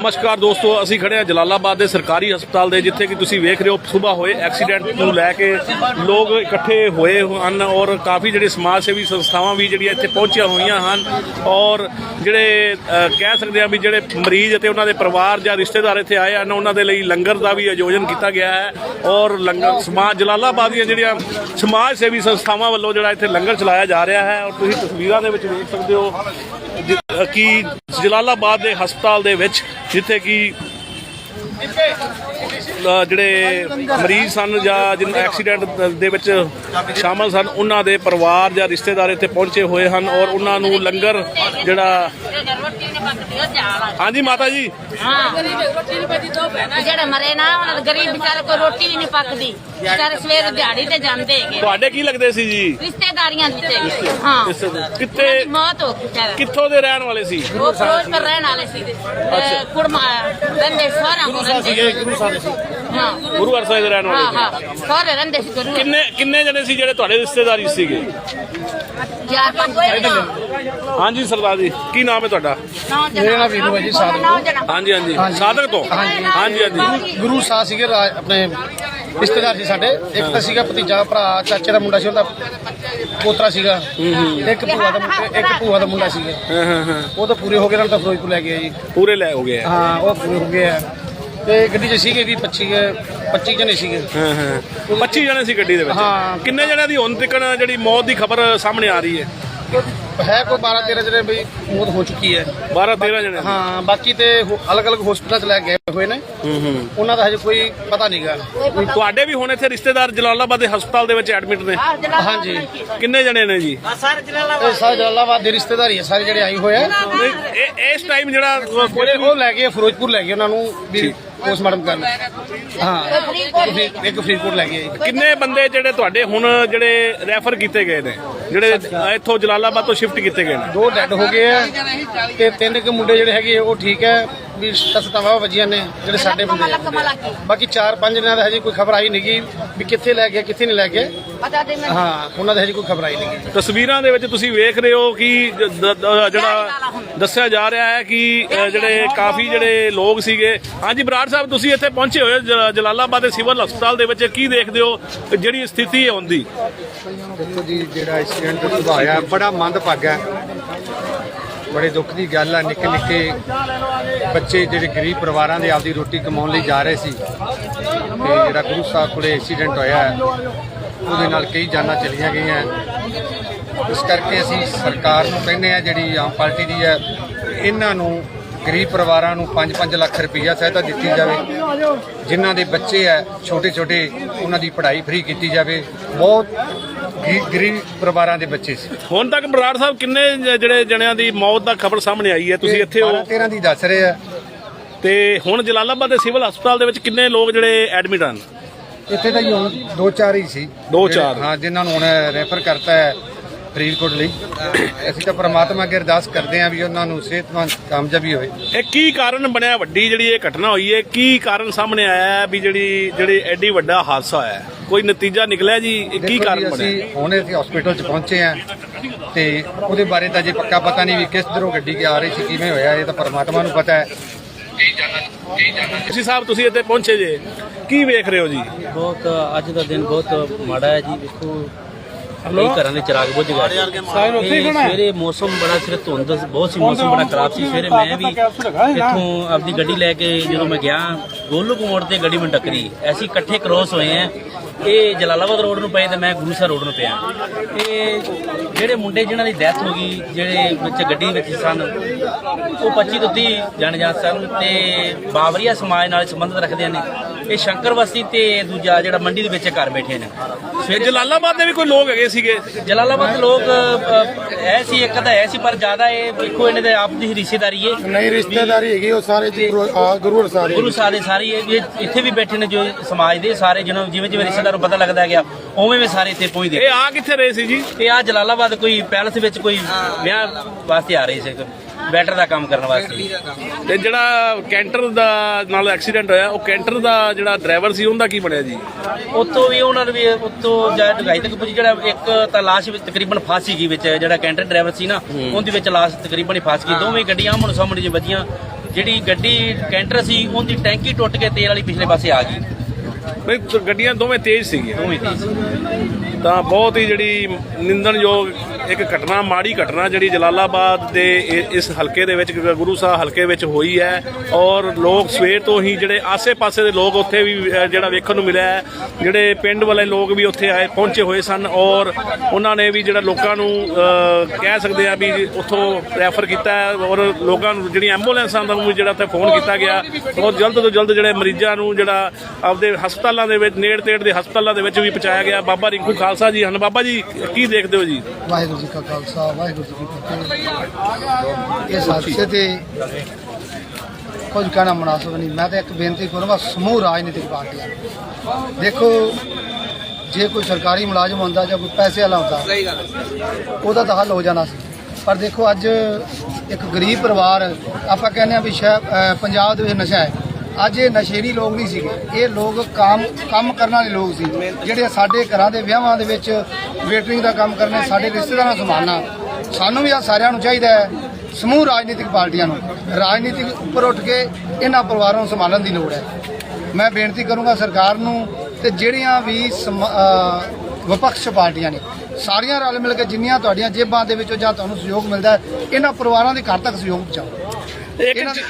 ਨਮਸਕਾਰ ਦੋਸਤੋ, ਅਸੀਂ ਖੜੇ ਹਾਂ ਜਲਾਲਾਬਾਦ ਦੇ ਸਰਕਾਰੀ ਹਸਪਤਾਲ ਦੇ, ਜਿੱਥੇ ਕਿ ਤੁਸੀਂ ਵੇਖ ਰਹੇ ਹੋ ਸਵੇਰ ਹੋਏ, ਐਕਸੀਡੈਂਟ ਨੂੰ ਲੈ ਕੇ ਲੋਕ ਇਕੱਠੇ ਹੋਏ ਹਨ ਔਰ ਕਾਫੀ ਜਿਹੜੇ ਸਮਾਜ ਸੇਵੀ ਸੰਸਥਾਵਾਂ ਵੀ ਜਿਹੜੀਆਂ ਇੱਥੇ ਪਹੁੰਚੀਆਂ ਹੋਈਆਂ ਹਨ ਔਰ ਜਿਹੜੇ ਕਹਿ ਸਕਦੇ ਹਾਂ ਵੀ ਜਿਹੜੇ ਮਰੀਜ਼ ਅਤੇ ਉਹਨਾਂ ਦੇ ਪਰਿਵਾਰ ਜਾਂ ਰਿਸ਼ਤੇਦਾਰ ਇੱਥੇ ਆਏ ਹਨ, ਉਹਨਾਂ ਦੇ ਲਈ ਲੰਗਰ ਦਾ ਵੀ ਆਯੋਜਨ ਕੀਤਾ ਗਿਆ ਹੈ ਔਰ ਲੰਗਰ, ਸਮਾਜ, ਜਲਾਲਾਬਾਦ ਦੀਆਂ ਜਿਹੜੀਆਂ ਸਮਾਜ ਸੇਵੀ ਸੰਸਥਾਵਾਂ ਵੱਲੋਂ ਜਿਹੜਾ ਇੱਥੇ ਲੰਗਰ ਚਲਾਇਆ ਜਾ ਰਿਹਾ ਹੈ ਔਰ ਤੁਸੀਂ ਤਸਵੀਰਾਂ ਦੇ ਵਿੱਚ ਵੇਖ ਸਕਦੇ ਹੋ, ਜਿ- ਕਿ ਜਲਾਲਾਬਾਦ ਦੇ ਹਸਪਤਾਲ ਦੇ ਵਿੱਚ ਜਿੱਥੇ ਕਿ ਜਿਹੜੇ ਮਰੀਜ਼ ਸਨ ਜਾਂ ਜਿਨ ਐਕਸੀਡੈਂਟ ਦੇ ਵਿੱਚ ਸ਼ਾਮਲ ਸਨ ਉਹਨਾਂ ਦੇ ਪਰਿਵਾਰ ਜਾਂ ਰਿਸ਼ਤੇਦਾਰ ਇੱਥੇ ਪਹੁੰਚੇ ਹੋਏ ਹਨ ਔਰ ਉਹਨਾਂ ਨੂੰ ਲੰਗਰ ਜਿਹੜਾ ਹਾਂਜੀ ਮਾਤਾ ਜੀ। ਜਿਹੜੇ ਮਰੇ ਨਾ ਉਹਨਾਂ ਦੇ ਗਰੀਬ ਵਿਚਾਰੇ ਕੋਈ ਰੋਟੀ ਵੀ ਨਹੀਂ ਪੱਕਦੀ। ਵਿਚਾਰੇ ਸਵੇਰ ਦਿਹਾੜੀ ਤੇ ਜਾਂਦੇ ਹੈਗੇ। ਤੁਹਾਡੇ ਕੀ ਲੱਗਦੇ ਸੀ ਜੀ? ਰਿਸ਼ਤੇਦਾਰੀਆਂ ਹੈਗੇ। ਹਾਂ। ਕਿੱਥੇ ਮੌਤ ਹੋ ਗਈ ਕਿੱਥੋਂ ਦੇ ਰਹਿਣ ਵਾਲੇ ਸੀ? ਉਹ ਫਿਰੋਜ਼ਪੁਰ ਰਹਿਣ ਵਾਲੇ ਸੀ। ਕੁੜਮਾ ਰਹਿੰਦੇ ਸਾਰਾ ਹੋ ਰਹਿੰਦੇ ਹਾਂ। ਗੁਰੂ ਘਰ ਸਾਹਿਬ ਦੇ ਰਹਿਣ ਹਾਂ ਵਾਲੇ ਹਾਂ। ਸਾਰੇ ਰਹਿੰਦੇ ਸੀ ਗੁਰੂ। ਕਿੰਨੇ ਕਿੰਨੇ ਜਣੇ ਸੀ ਜਿਹੜੇ ਤੁਹਾਡੇ ਰਿਸ਼ਤੇਦਾਰੀ ਸੀਗੇ? ਚਾਰ ਪੰਜ ਕੋਈ ਹਾਂਜੀ ਸਰਦਾਰ ਜੀ ਕੀ ਨਾਮ ਹੈ ਤੁਹਾਡਾ? ਮੇਰਾ ਨਾਮ ਵੀਰੂ ਹੈ ਜੀ ਸਾਧਕ। ਹਾਂਜੀ ਹਾਂਜੀ। ਸਾਧਕ ਤੋਂ? ਹਾਂਜੀ। ਹਾਂਜੀ ਗੁਰੂ ਸਾਹਿਬ ਸੀਗੇ ਰਾਜ- ਆਪਣੇ ਰਿਸ਼ਤੇਦਾਰ ਸੀ ਸਾਡੇ। ਇੱਕ ਤਾਂ ਸੀਗਾ ਭਤੀਜਾ ਭਰਾ ਚਾਚੇ ਦਾ ਮੁੰਡਾ ਸੀ ਉਹਦਾ ਪੋਤਰਾ ਸੀਗਾ। ਇੱਕ ਭੂਆ ਦਾ ਮੁੰਡਾ- ਇੱਕ ਭੂਆ ਦਾ ਮੁੰਡਾ ਸੀਗਾ। ਹਾਂ ਹਾਂ ਹਾਂ। ਉਹ ਤਾਂ ਪੂਰੇ ਹੋ ਗਏ ਨਾਲ ਤਾਂ ਫਿਰੋਜ਼ਪੁਰ ਲੈ ਗਏ ਜੀ। ਪੂਰੇ ਲੈ ਹੋ ਗਏ ਆ। ਹਾਂ ਉਹ ਪੂਰੇ ਹੋ ਗਏ ਆ। ਤੇ ਗੱਡੀ 'ਚ ਸੀਗੇ ਵੀ 25 25 ਜਣੇ ਸੀਗੇ। ਹਾਂ ਹਾਂ। 25 ਜਣੇ ਸੀ ਗੱਡੀ ਦੇ ਵਿੱਚ। ਹਾਂ। ਕਿੰਨੇ ਜਣਿਆਂ ਦੀ ਹੁਣ ਤੱਕ ਜਿਹੜੀ ਮੌਤ ਦੀ ਖਬਰ ਸਾਹਮਣੇ ਆ ਰਹੀ ਹੈ? ਹੈ ਕੋਈ 12 13 ਜਣੇ ਬਈ ਮੌਤ ਹੋ ਚੁੱਕੀ ਹੈ। 12 13 ਜਣੇ? ਹਾਂ ਬਾਕੀ ਤੇ ਅਲੱਗ-ਅਲੱਗ ਹਸਪਤਾਲਾਂ 'ਚ ਲੈ ਗਏ ਹੋਏ ਨੇ। ਹੂੰ ਹੂੰ। ਉਹਨਾਂ ਦਾ ਹਜੇ ਕੋਈ ਪਤਾ ਨਹੀਂਗਾ। ਤੁਹਾਡੇ ਵੀ ਹੁਣ ਇੱਥੇ ਰਿਸ਼ਤੇਦਾਰ ਜਲਾਲਾਬਾਦ ਦੇ ਹਸਪਤਾਲ ਦੇ ਵਿੱਚ ਐਡਮਿਟ ਨੇ? ਹਾਂਜੀ। ਕਿੰਨੇ ਜਣੇ ਨੇ ਜੀ? ਇਹ ਸਾਰੇ ਜਲਾਲਾਬਾਦ ਦੇ ਰਿਸ਼ਤੇਦਾਰੀ ਹੈ ਸਾਰੇ ਜਿਹੜੇ ਆਏ ਹੋਏ ਆ। ਇਸ ਟਾਈਮ ਜਿਹੜਾ ਉਹ ਲੈ ਗਏ ਫਿਰੋਜ਼ਪੁਰ ਲੈ ਗਏ ਉਹਨਾਂ ਨੂੰ ਵੀ ਪੋਸਟਮਾਰਟਮ ਕਰਨ। ਹਾਂ। ਇੱਕ ਫਰੀਦਕੋਟ ਲੈ ਗਏ। ਕਿੰਨੇ ਬੰਦੇ ਜਿਹੜੇ ਤੁਹਾਡੇ ਹੁਣ ਜਿਹੜੇ ਰੈਫਰ ਕੀਤੇ ਗਏ ਨੇ? ਜਿਹੜੇ ਇੱਥੋਂ ਜਲਾਲਾਬਾਦ ਤੋਂ ਸ਼ਿਫਟ ਕੀਤੇ ਗਏ ਨੇ। ਦੋ ਡੈੱਡ ਹੋ ਗਏ ਆ ਤੇ ਤਿੰਨ ਕੁ ਮੁੰਡੇ ਜਿਹੜੇ ਹੈਗੇ ਆ, ਉਹ ਠੀਕ ਹੈ। ਵੀ ਸਤਾਵਾ ਵੱਜੀਆਂ ਨੇ ਜਿਹੜੇ ਸਾਡੇ ਬੰਦੇ ਆ। ਬਾਕੀ ਚਾਰ ਪੰਜ ਜਣਿਆਂ ਦਾ ਹਜੇ ਕੋਈ ਖਬਰ ਆਈ ਨਹੀਂਗੀ ਵੀ ਕਿੱਥੇ ਲੈ ਗਏ ਕਿੱਥੇ ਨਹੀਂ ਲੈ ਗਏ। ਪਤਾ ਦੇ ਮੈਂ ਹਾਂ ਉਹਨਾਂ ਦਾ ਹਜੇ ਕੋਈ ਖਬਰ ਆਈ ਨਹੀਂਗੀ ਤਸਵੀਰਾਂ ਦੇ ਵਿੱਚ ਤੁਸੀਂ ਵੇਖ ਰਹੇ ਹੋ ਕਿ ਜ- ਦ- ਦ- ਜਿਹੜਾ ਦੱਸਿਆ ਜਾ ਰਿਹਾ ਹੈ ਕਿ ਅ, ਜਿਹੜੇ ਕਾਫੀ ਜਿਹੜੇ ਲੋਕ ਸੀਗੇ। ਹਾਂਜੀ ਬਰਾੜ ਸਾਹਿਬ ਤੁਸੀਂ ਇੱਥੇ ਪਹੁੰਚੇ ਹੋਏ ਹੋ ਜ- ਜਲਾਲਾਬਾਦ ਦੇ ਸਿਵਲ ਹਸਪਤਾਲ ਦੇ ਵਿੱਚ। ਕੀ ਦੇਖਦੇ ਹੋ? ਕਿ ਜਿਹੜੀ ਸਥਿਤੀ ਹੈ ਹੁੰਦੀ ਦੇਖੋ ਜੀ ਜਿਹੜਾ ਐਕਸੀਡੈਂਟ ਹੋਇਆ ਬੜਾ ਮੰਦਭਾਗਾ ਹੈ। ਬੜੇ ਦੁੱਖ ਦੀ ਗੱਲ ਆ, ਨਿੱਕੇ ਨਿੱਕੇ ਬੱਚੇ ਜਿਹੜੇ ਗਰੀਬ ਪਰਿਵਾਰਾਂ ਦੇ ਆਪਦੀ ਰੋਟੀ ਕਮਾਉਣ ਲਈ ਜਾ ਰਹੇ ਸੀ। ਤੇ ਜਿਹੜਾ ਗੁਰੂ ਸਾਹਿਬ ਕੋਲੇ ਐਕਸੀਡੈਂਟ ਹੋਇਆ, ਉਹਦੇ ਨਾਲ ਕਈ ਜਾਨਾਂ ਚਲੀਆਂ ਗਈਆਂ। ਇਸ ਕਰਕੇ ਅਸੀਂ ਸਰਕਾਰ ਨੂੰ ਕਹਿੰਦੇ ਆ ਜਿਹੜੀ ਆਮ ਪਾਰਟੀ ਦੀ ਹੈ, ਇਹਨਾਂ ਨੂੰ, ਗਰੀਬ ਪਰਿਵਾਰਾਂ ਨੂੰ 5-5 ਲੱਖ ਰੁਪਈਆ ਸਹਾਇਤਾ ਦਿੱਤੀ ਜਾਵੇ। ਜਿਨ੍ਹਾਂ ਦੇ ਬੱਚੇ ਆ ਛੋਟੇ ਛੋਟੇ ਉਹਨਾਂ ਦੀ ਪੜ੍ਹਾਈ ਫ੍ਰੀ ਕੀਤੀ ਜਾਵੇ। ਬਹੁਤ ਗੀ- ਗਰੀਬ ਪਰਿਵਾਰਾਂ ਦੇ ਬੱਚੇ ਸੀ। ਹੁਣ ਤੱਕ ਬਰਾੜ ਸਾਹਿਬ ਕਿੰਨੇ ਜ- ਜਿਹੜੇ ਜਣਿਆਂ ਦੀ ਮੌਤ ਦਾ ਖਬਰ ਸਾਹਮਣੇ ਆਈ ਹੈ? ਤੁਸੀਂ ਇੱਥੇ ਹੋ। 13 ਦੀ ਦੱਸ ਰਹੇ ਆ। ਤੇ ਹੁਣ ਜਲਾਲਾਬਾਦ ਦੇ ਸਿਵਲ ਹਸਪਤਾਲ ਦੇ ਵਿੱਚ ਕਿੰਨੇ ਲੋਕ ਜਿਹੜੇ ਐਡਮਿਟ ਹਨ? ਇੱਥੇ ਤਾਂ ਜੀ ਹੁਣ ਦੋ ਚਾਰ ਹੀ ਸੀ। ਦੋ ਜਿਹੜੇ- ਚਾਰ। ਹਾਂ ਜਿਨ੍ਹਾਂ ਨੂੰ ਹੁਣ ਰੈਫਰ ਕਰਤਾ ਹੈ। ਫਰੀਦਕੋਟ ਲਈ। ਅਸੀਂ ਤਾਂ ਪ੍ਰਮਾਤਮਾ ਅੱਗੇ ਅਰਦਾਸ ਕਰਦੇ ਹਾਂ ਵੀ ਉਹਨਾਂ ਨੂੰ ਸਿਹਤਮੰਦ ਕਾਮਯਾਬੀ ਹੋਵੇ। ਇਹ ਕੀ ਕਾਰਨ ਬਣਿਆ ਵੱਡੀ ਜਿਹੜੀ ਇਹ ਘਟਨਾ ਹੋਈ ਹੈ? ਕੀ ਕਾਰਨ ਸਾਹਮਣੇ ਆਇਆ ਹੈ ਵੀ ਜਿਹੜੀ ਜਿਹੜੀ ਐਡੀ ਵੱਡਾ ਹਾਦਸਾ ਹੋਇਆ ਹੈ? ਕੋਈ ਨਤੀਜਾ ਨਿਕਲਿਆ ਜੀ? ਇਹ ਕੀ ਜੀ, ਕਾਰਨ ਬਣਿਆ? ਅਸੀਂ ਹੁਣ ਅਸੀਂ ਹਸਪੀਟਲ 'ਚ ਪਹੁੰਚੇ ਆ ਤੇ ਉਹਦੇ ਬਾਰੇ ਤਾਂ ਜੇ ਪੱਕਾ ਪਤਾ ਨਹੀਂ ਵੀ ਕਿਸ ਤਰ੍ਹਾਂ ਗੱਡੀ ਆ ਰਹੀ ਸੀ ਕਿਵੇਂ ਹੋਇਆ ਇਹ ਤਾਂ ਪ੍ਰਮਾਤਮਾ ਨੂੰ ਪਤਾ ਹੈ। ਤੁਸੀਂ ਸਾਹਿਬ ਤੁਸੀਂ ਇੱਥੇ ਪਹੁੰਚੇ ਜੇ। ਕੀ ਵੇਖ ਰਹੇ ਹੋ ਜੀ? ਬਹੁਤ ਅੱਜ ਦਾ ਦਿਨ ਬਹੁਤ ਮਾੜਾ ਹੈ ਜੀ। ਵੇਖੋ ਕਈ ਘਰਾਂ ਦੇ ਚਿਰਾਗ ਬੁੱਝ ਗਏ। ਤੇ ਸਵੇਰੇ ਮੌਸਮ ਬੜਾ ਸਿਰ ਧੁੰਦ ਬਹੁਤ ਸੀ ਮੌਸਮ ਬੜਾ ਖਰਾਬ ਸੀ। ਸਵੇਰੇ ਮੈਂ ਵੀ ਇੱਥੋਂ ਆਪਣੀ ਗੱਡੀ ਲੈ ਕੇ ਜਦੋਂ ਮੈਂ ਗਿਆ ਗੋਲੂਕ ਮੋੜ ਤੇ ਗੱਡੀ ਮੈਨੂੰ ਟੱਕਰੀ। ਐਸੀ ਇਕੱਠੇ ਕ੍ਰੋਸ ਹੋਏ ਆ। ਇਹ ਜਲਾਲਾਬਾਦ ਰੋਡ ਨੂੰ ਪਏ ਤੇ ਮੈਂ ਗੁਰੂਸਰ ਰੋਡ ਨੂੰ ਪਿਆ। ਤੇ ਜਿਹੜੇ ਮੁੰਡੇ ਜਿਨ੍ਹਾਂ ਦੀ ਡੈਥ ਹੋ ਗਈ ਜਿਹੜੇ ਵਿੱਚ ਗੱਡੀ ਵਿੱਚ ਸਨ ਉਹ 25 ਤੋਂ 30 ਜਾਣੇ ਜਾਂ ਸਨ ਤੇ ਬਾਵਰੀਆ ਸਮਾਜ ਨਾਲ ਸੰਬੰਧਿਤ ਰੱਖਦੇ ਨੇ। ਇਹ ਸ਼ੰਕਰ ਬਸਤੀ ਤੇ ਦੂਜਾ ਜਿਹੜਾ ਮੰਡੀ ਦੇ ਵਿੱਚ ਘਰ ਬੈਠੇ ਨੇ। ਫਿਰ ਜਲਾਲਾਬਾਦ ਦੇ ਵੀ ਕੋਈ ਲੋਕ ਹੈਗੇ ਸੀਗੇ? ਜਲਾਲਾਬਾਦ ਦੇ ਲੋਕ ਐ ਸੀ ਇੱਕ ਤਾਂ ਐ ਸੀ ਪਰ ਜ਼ਿਆਦਾ ਇਹ ਵੇਖੋ ਇਹਨਾਂ ਦੇ ਆਪ ਦੀ ਰਿਸ਼ਤੇਦਾਰੀ ਹੈ ਨਹੀਂ ਰਿਸ਼ਤੇਦਾਰੀ ਹੈਗੀ ਉਹ ਸਾਰੇ ਗੁਰੂ ਆ, ਗੁਰੂ ਗੁਰੂ ਸਾਹਿਬ ਦੇ ਸਾਰੇ ਇੱਥੇ ਵੀ ਬੈਠੇ ਨੇ ਜੋ ਸਮਾਜ ਦੇ ਸਾਰੇ ਜਿਹਨਾਂ ਜਿਵੇਂ ਜਿਵੇਂ ਰਿਸ਼ਤੇਦਾਰ ਨੂੰ ਪਤਾ ਲੱਗਦਾ ਗਿਆ ਉਵੇਂ ਵੀ ਸਾਰੇ ਇੱਥੇ ਪਹੁੰਚਦੇ ਇਹ ਆ ਕਿੱਥੇ ਰਹੇ ਸੀ ਜੀ? ਇਹ ਆ ਜਲਾਲਾਬਾਦ ਕੋਈ ਪੈਲਸ ਵਿੱਚ ਕੋਈ ਵਿਆਹ ਵਾਸਤੇ ਆ ਰਹੇ ਸੀ ਬੈਟਰ ਦਾ ਕੰਮ ਕਰਨ ਵਾਸਤੇ। ਤੇ ਜਿਹੜਾ ਕੈਂਟਰ ਦਾ ਨਾਲ ਐਕਸੀਡੈਂਟ ਹੋਇਆ ਉਹ ਕੈਂਟਰ ਦਾ ਜਿਹੜਾ ਡਰਾਈਵਰ ਸੀ ਉਹਦਾ ਕੀ ਬਣਿਆ ਜੀ? ਉੱਥੋਂ ਵੀ ਉਹਨਾਂ ਨੇ ਵੀ ਉੱਥੋਂ ਜਾ ਢਗਾਈ ਤੱਕ ਪੁੱਜੀ ਜਿਹੜਾ ਇੱਕ ਤਾਂ ਲਾਸ਼ ਵਿੱਚ ਤਕਰੀਬਨ ਫਾਸੀ ਗਈ ਵਿੱਚ ਜਿਹੜਾ ਕੈਂਟਰ ਡਰਾਈਵਰ ਸੀ ਨਾ ਉਹਦੇ ਵਿੱਚ ਲਾਸ਼ ਤਕਰੀਬਨ ਹੀ ਫਸ ਗਈ। ਦੋਵੇਂ ਗੱਡੀਆਂ ਆਮਣ ਸਾਹਮਣੇ ਜੀ ਵੱਜੀਆਂ। ਜਿਹੜੀ ਗੱਡੀ ਕੈਂਟਰ ਸੀ ਉਹਦੀ ਟੈਂਕੀ ਟੁੱਟ ਕੇ ਤੇਲ ਵਾਲੀ ਪਿਛਲੇ ਪਾਸੇ ਆ ਗਈ। ਨਹੀਂ ਗੱਡੀਆਂ ਦੋਵੇਂ ਤੇਜ਼ ਸੀਗੀਆਂ। ਦੋਵੇਂ ਤੇਜ਼ ਤਾਂ ਬਹੁਤ ਹੀ ਜਿਹੜੀ ਨਿੰਦਣਯੋਗ ਇੱਕ ਘਟਨਾ, ਮਾੜੀ ਘਟਨਾ ਜਿਹੜੀ ਜਲਾਲਾਬਾਦ ਦੇ ਇਸ ਹਲਕੇ ਦੇ ਵਿੱਚ ਗੁਰੂ ਸਾਹਿਬ ਹਲਕੇ ਵਿੱਚ ਹੋਈ ਹੈ ਔਰ ਲੋਕ ਸਵੇਰ ਤੋਂ ਹੀ ਜਿਹੜੇ ਆਸੇ-ਪਾਸੇ ਦੇ ਲੋਕ ਉੱਥੇ ਵੀ ਜਿਹੜਾ ਵੇਖਣ ਨੂੰ ਮਿਲਿਆ ਹੈ, ਜਿਹੜੇ ਪਿੰਡ ਵਾਲੇ ਲੋਕ ਵੀ ਉੱਥੇ ਆਏ, ਪਹੁੰਚੇ ਹੋਏ ਸਨ ਔਰ ਉਹਨਾਂ ਨੇ ਵੀ ਜਿਹੜਾ ਲੋਕਾਂ ਨੂੰ ਕਹਿ ਸਕਦੇ ਆ ਵੀ ਉੱਥੋਂ ਰੈਫਰ ਕੀਤਾ ਔਰ ਲੋਕਾਂ ਨੂੰ ਜਿਹੜੀ ਐਂਬੂਲੈਂਸਾਂ ਦਾ ਵੀ ਜਿਹੜਾ ਉੱਥੇ ਫੋਨ ਕੀਤਾ ਗਿਆ ਉਹ ਜਲਦ ਤੋਂ ਜਲਦ ਜਿਹੜੇ ਮਰੀਜ਼ਾਂ ਨੂੰ ਜਿਹੜਾ ਆਪਦੇ ਹਸਪਤਾਲਾਂ ਦੇ ਵਿੱਚ ਨੇੜ ਤੇੜ ਦੇ ਹਸਪਤਾਲਾਂ ਦੇ ਵਿੱਚ ਵੀ ਪਹੁੰਚਾਇਆ ਗਿਆ, ਬਾਬਾ ਰਿੰਕੂ ਖਾਲਸਾ ਜੀ ਹਨ ਬਾਬਾ ਜੀ ਕੀ ਦੇਖਦੇ ਹੋ ਜੀ? ਵਾਹਿਗੁਰੂ ਜੀ ਕਾ ਖਾਲਸਾ ਵਾਹਿਗੁਰੂ ਜੀ ਕੀ ਫਤਿਹ। ਇਸ ਹਾਦਸੇ ਤੇ ਕੁਝ ਕਹਿਣਾ ਮਨਾਸਬ ਨਹੀਂ। ਮੈਂ ਤਾਂ ਇੱਕ ਬੇਨਤੀ ਕਰੂੰਗਾ ਸਮੂਹ ਰਾਜਨੀਤਿਕ ਪਾਰਟੀਆਂ। ਦੇਖੋ ਜੇ ਕੋਈ ਸਰਕਾਰੀ ਮੁਲਾਜ਼ਮ ਹੁੰਦਾ ਜਾਂ ਕੋਈ ਪੈਸੇ ਵਾਲਾ ਹੁੰਦਾ ਉਹਦਾ ਤਾਂ ਹੱਲ ਹੋ ਜਾਣਾ ਸੀ। ਪਰ ਦੇਖੋ ਅੱਜ ਇੱਕ ਗਰੀਬ ਪਰਿਵਾਰ ਆਪਾਂ ਕਹਿੰਦੇ ਆ ਵੀ ਪੰਜਾਬ ਦੇ ਵਿੱਚ ਨਸ਼ਾ ਹੈ। ਅੱਜ ਇਹ ਨਸ਼ੇੜੀ ਲੋਕ ਨਹੀਂ ਸੀਗੇ। ਇਹ ਲੋਕ ਕੰਮ ਕੰਮ ਕਰਨ ਵਾਲੇ ਲੋਕ ਸੀ। ਜਿਹੜੇ ਸਾਡੇ ਘਰਾਂ ਦੇ ਵਿਆਹਾਂ ਦੇ ਵਿੱਚ ਵੇਟਰਿੰਗ ਦਾ ਕੰਮ ਕਰਨੇ, ਸਾਡੇ ਰਿਸ਼ਤੇਦਾਰਾਂ ਨੂੰ ਸੰਭਾਲਣਾ, ਸਾਨੂੰ ਵੀ ਆ ਸਾਰਿਆਂ ਨੂੰ ਚਾਹੀਦਾ ਹੈ ਸਮੂਹ ਰਾਜਨੀਤਿਕ ਪਾਰਟੀਆਂ ਨੂੰ। ਰਾਜਨੀਤਿਕ ਉੱਪਰ ਉੱਠ ਕੇ ਇਹਨਾਂ ਪਰਿਵਾਰਾਂ ਨੂੰ ਸੰਭਾਲਣ ਦੀ ਲੋੜ ਹੈ। ਮੈਂ ਬੇਨਤੀ ਕਰੂੰਗਾ ਸਰਕਾਰ ਨੂੰ ਤੇ ਜਿਹੜੀਆਂ ਵੀ ਸਮ- ਵਿਪਕਸ਼ ਪਾਰਟੀਆਂ ਨੇ, ਸਾਰੀਆਂ ਰਲ ਮਿਲ ਕੇ ਜਿੰਨੀਆਂ ਤੁਹਾਡੀਆਂ ਜੇਬਾਂ ਦੇ ਵਿੱਚੋਂ ਜਾਂ ਤੁਹਾਨੂੰ ਸਹਿਯੋਗ ਮਿਲਦਾ ਇਹਨਾਂ ਪਰਿਵਾਰਾਂ ਦੇ ਘਰ ਤੱਕ ਸਹਿਯੋਗ ਪਹੁੰਚਾਓ। ਇਹਨਾਂ ਦੇ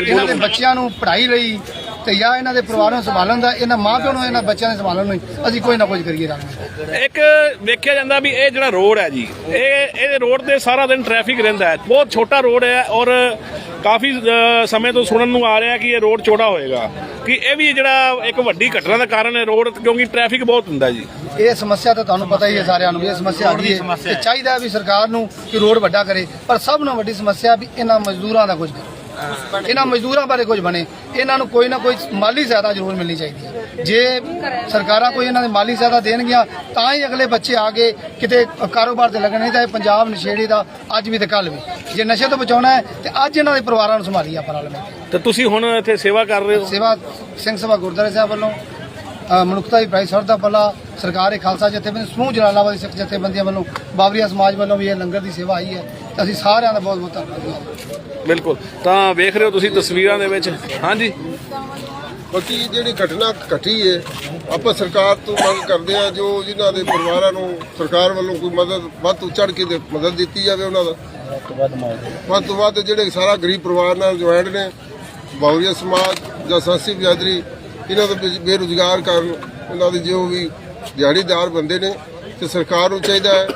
ਇਹਨਾਂ ਦੇ ਬੱਚਿਆਂ ਨੂੰ ਪੜ੍ਹਾਈ ਲਈ ਤੇ ਜਾਂ ਇਹਨਾਂ ਦੇ ਪਰਿਵਾਰਾਂ ਨੂੰ ਸੰਭਾਲਣ ਦਾ ਇਹਨਾਂ ਮਾਪਿਆਂ ਨੂੰ ਇਹਨਾਂ ਬੱਚਿਆਂ ਨੂੰ ਸੰਭਾਲਣ ਨੂੰ ਅਸੀਂ ਕੋਈ ਨਾ ਕੁਝ ਕਰੀਏ ਕੇ ਇੱਕ ਵੇਖਿਆ ਜਾਂਦਾ ਵੀ ਇਹ ਜਿਹੜਾ ਰੋਡ ਹੈ ਜੀ ਇਹ ਇਹ ਰੋਡ ਤੇ ਸਾਰਾ ਦਿਨ ਟ੍ਰੈਫਿਕ ਰਹਿੰਦਾ ਹੈ। ਬਹੁਤ ਛੋਟਾ ਰੋਡ ਹੈ ਔਰ ਕਾਫੀ ਸਮੇਂ ਤੋਂ ਸੁਣਨ ਨੂੰ ਆ ਰਿਹਾ ਕਿ ਇਹ ਰੋਡ ਚੌੜਾ ਹੋਏਗਾ। ਕਿ ਇਹ ਵੀ ਜਿਹੜਾ ਇੱਕ ਵੱਡੀ ਘਟਨਾ ਦਾ ਕਾਰਨ ਹੈ ਰੋਡ ਕਿਉਂਕਿ ਟ੍ਰੈਫਿਕ ਬਹੁਤ ਹੁੰਦਾ ਜੀ। ਇਹ ਸਮੱਸਿਆ ਤਾਂ ਤੁਹਾਨੂੰ ਪਤਾ ਹੀ ਹੈ ਸਾਰਿਆਂ ਨੂੰ ਵੀ ਇਹ ਸਮੱਸਿਆ ਆ ਗਈ ਹੈ ਤੇ ਚਾਹੀਦਾ ਹੈ। ਵੀ ਸਰਕਾਰ ਨੂੰ ਕਿ ਰੋਡ ਵੱਡਾ ਕਰੇ ਪਰ ਸਭ ਨੂੰ ਵੱਡੀ ਸਮੱਸਿਆ ਵੀ ਇਹਨਾਂ ਮਜ਼ਦੂਰਾਂ ਦਾ ਕੁਝ ਕਰੇ ਇਹਨਾਂ ਮਜ਼ਦੂਰਾਂ ਬਾਰੇ ਕੁਝ ਬਣੇ। ਇਹਨਾਂ ਨੂੰ ਕੋਈ ਨਾ ਕੋਈ ਮਾਲੀ ਸਹਾਇਤਾ ਜ਼ਰੂਰ ਮਿਲਣੀ ਚਾਹੀਦੀ ਹੈ। ਜੇ ਸਰਕਾਰਾਂ ਕੋਈ ਇਹਨਾਂ ਦੇ ਮਾਲੀ ਸਹਾਇਤਾ ਦੇਣਗੀਆਂ ਤਾਂ ਹੀ ਅਗਲੇ ਬੱਚੇ ਆ ਕੇ ਕਿਤੇ ਕਾਰੋਬਾਰ ਤੇ ਲੱਗਣੇ ਤਾਂ ਇਹ ਪੰਜਾਬ ਨਸ਼ੇੜੀ ਦਾ ਅੱਜ ਵੀ ਤੇ ਕੱਲ ਵੀ। ਜੇ ਨਸ਼ੇ ਤੋਂ ਬਚਾਉਣਾ ਹੈ ਤੇ ਅੱਜ ਇਹਨਾਂ ਦੇ ਪਰਿਵਾਰਾਂ ਨੂੰ ਨਾਲ ਮਿਲ ਕੇ। ਤੇ ਤੁਸੀਂ ਹੁਣ ਇੱਥੇ ਸੇਵਾ ਕਰ ਰਹੇ ਹੋ? ਸੇਵਾ ਸਿੰਘ ਸਭਾ ਗੁਰਦੁਆਰਾ ਸਾਹਿਬ ਵੱਲੋਂ ਮਨੁੱਖਤਾ ਦੀ ਪ੍ਰਾਈਸ ਦਾ ਪੱਲਾ ਸਰਕਾਰ ਇਹ ਖਾਲਸਾ ਜਥੇਬੰਦੀ ਸਮੂਹ ਜਲਾਲਾਬਾਦੀ ਸਿੱਖ ਜਥੇਬੰਦੀਆਂ ਵੱਲੋਂ ਬਾਬਰੀਆ ਸਮਾਜ ਵੱਲੋਂ ਵੀ ਇਹ ਲੰਗਰ ਦੀ ਸੇਵਾ ਆਈ ਹੈ। ਤੇ ਅਸੀਂ ਸਾਰਿਆਂ ਦਾ ਬਹੁਤ ਬਹੁਤ ਧੰਨਵਾਦ। ਬਿਲਕੁਲ। ਤਾਂ ਵੇਖ ਰਹੇ ਹੋ ਤੁਸੀਂ ਤਸਵੀਰਾਂ ਦੇ ਵਿੱਚ। ਹਾਂਜੀ। ਬਾਕੀ ਜਿਹੜੀ ਘਟਨਾ ਘਟੀ ਹੈ ਆਪਾਂ ਸਰਕਾਰ ਤੋਂ ਮੰਗ ਕਰਦੇ ਆ ਜੋ ਜਿਨ੍ਹਾਂ ਦੇ ਪਰਿਵਾਰਾਂ ਨੂੰ ਸਰਕਾਰ ਵੱਲੋਂ ਕੋਈ ਮਦਦ, ਵੱਧ ਤੋਂ ਚੜ ਕੇ ਦੇ- ਮਦਦ ਦਿੱਤੀ ਜਾਵੇ ਉਹਨਾਂ ਦਾ। ਵੱਧ ਤੋਂ ਵੱਧ ਜਿਹੜੇ ਸਾਰਾ ਗਰੀਬ ਪਰਿਵਾਰ ਨਾਲ ਜੁਆਇੰਟ ਨੇ ਬਾਉਰੀਆ ਸਮਾਜ ਜਾਂ ਸਾਸੀ ਬਿਰਾਦਰੀ ਇਹਨਾਂ ਦਾ ਬੇਰੁਜ਼ਗਾਰ ਕਾਰਨ ਉਹਨਾਂ ਦੇ ਜੋ ਵੀ ਦਿਹਾੜੀਦਾਰ ਬੰਦੇ ਨੇ, ਤੇ ਸਰਕਾਰ ਨੂੰ ਚਾਹੀਦਾ ਹੈ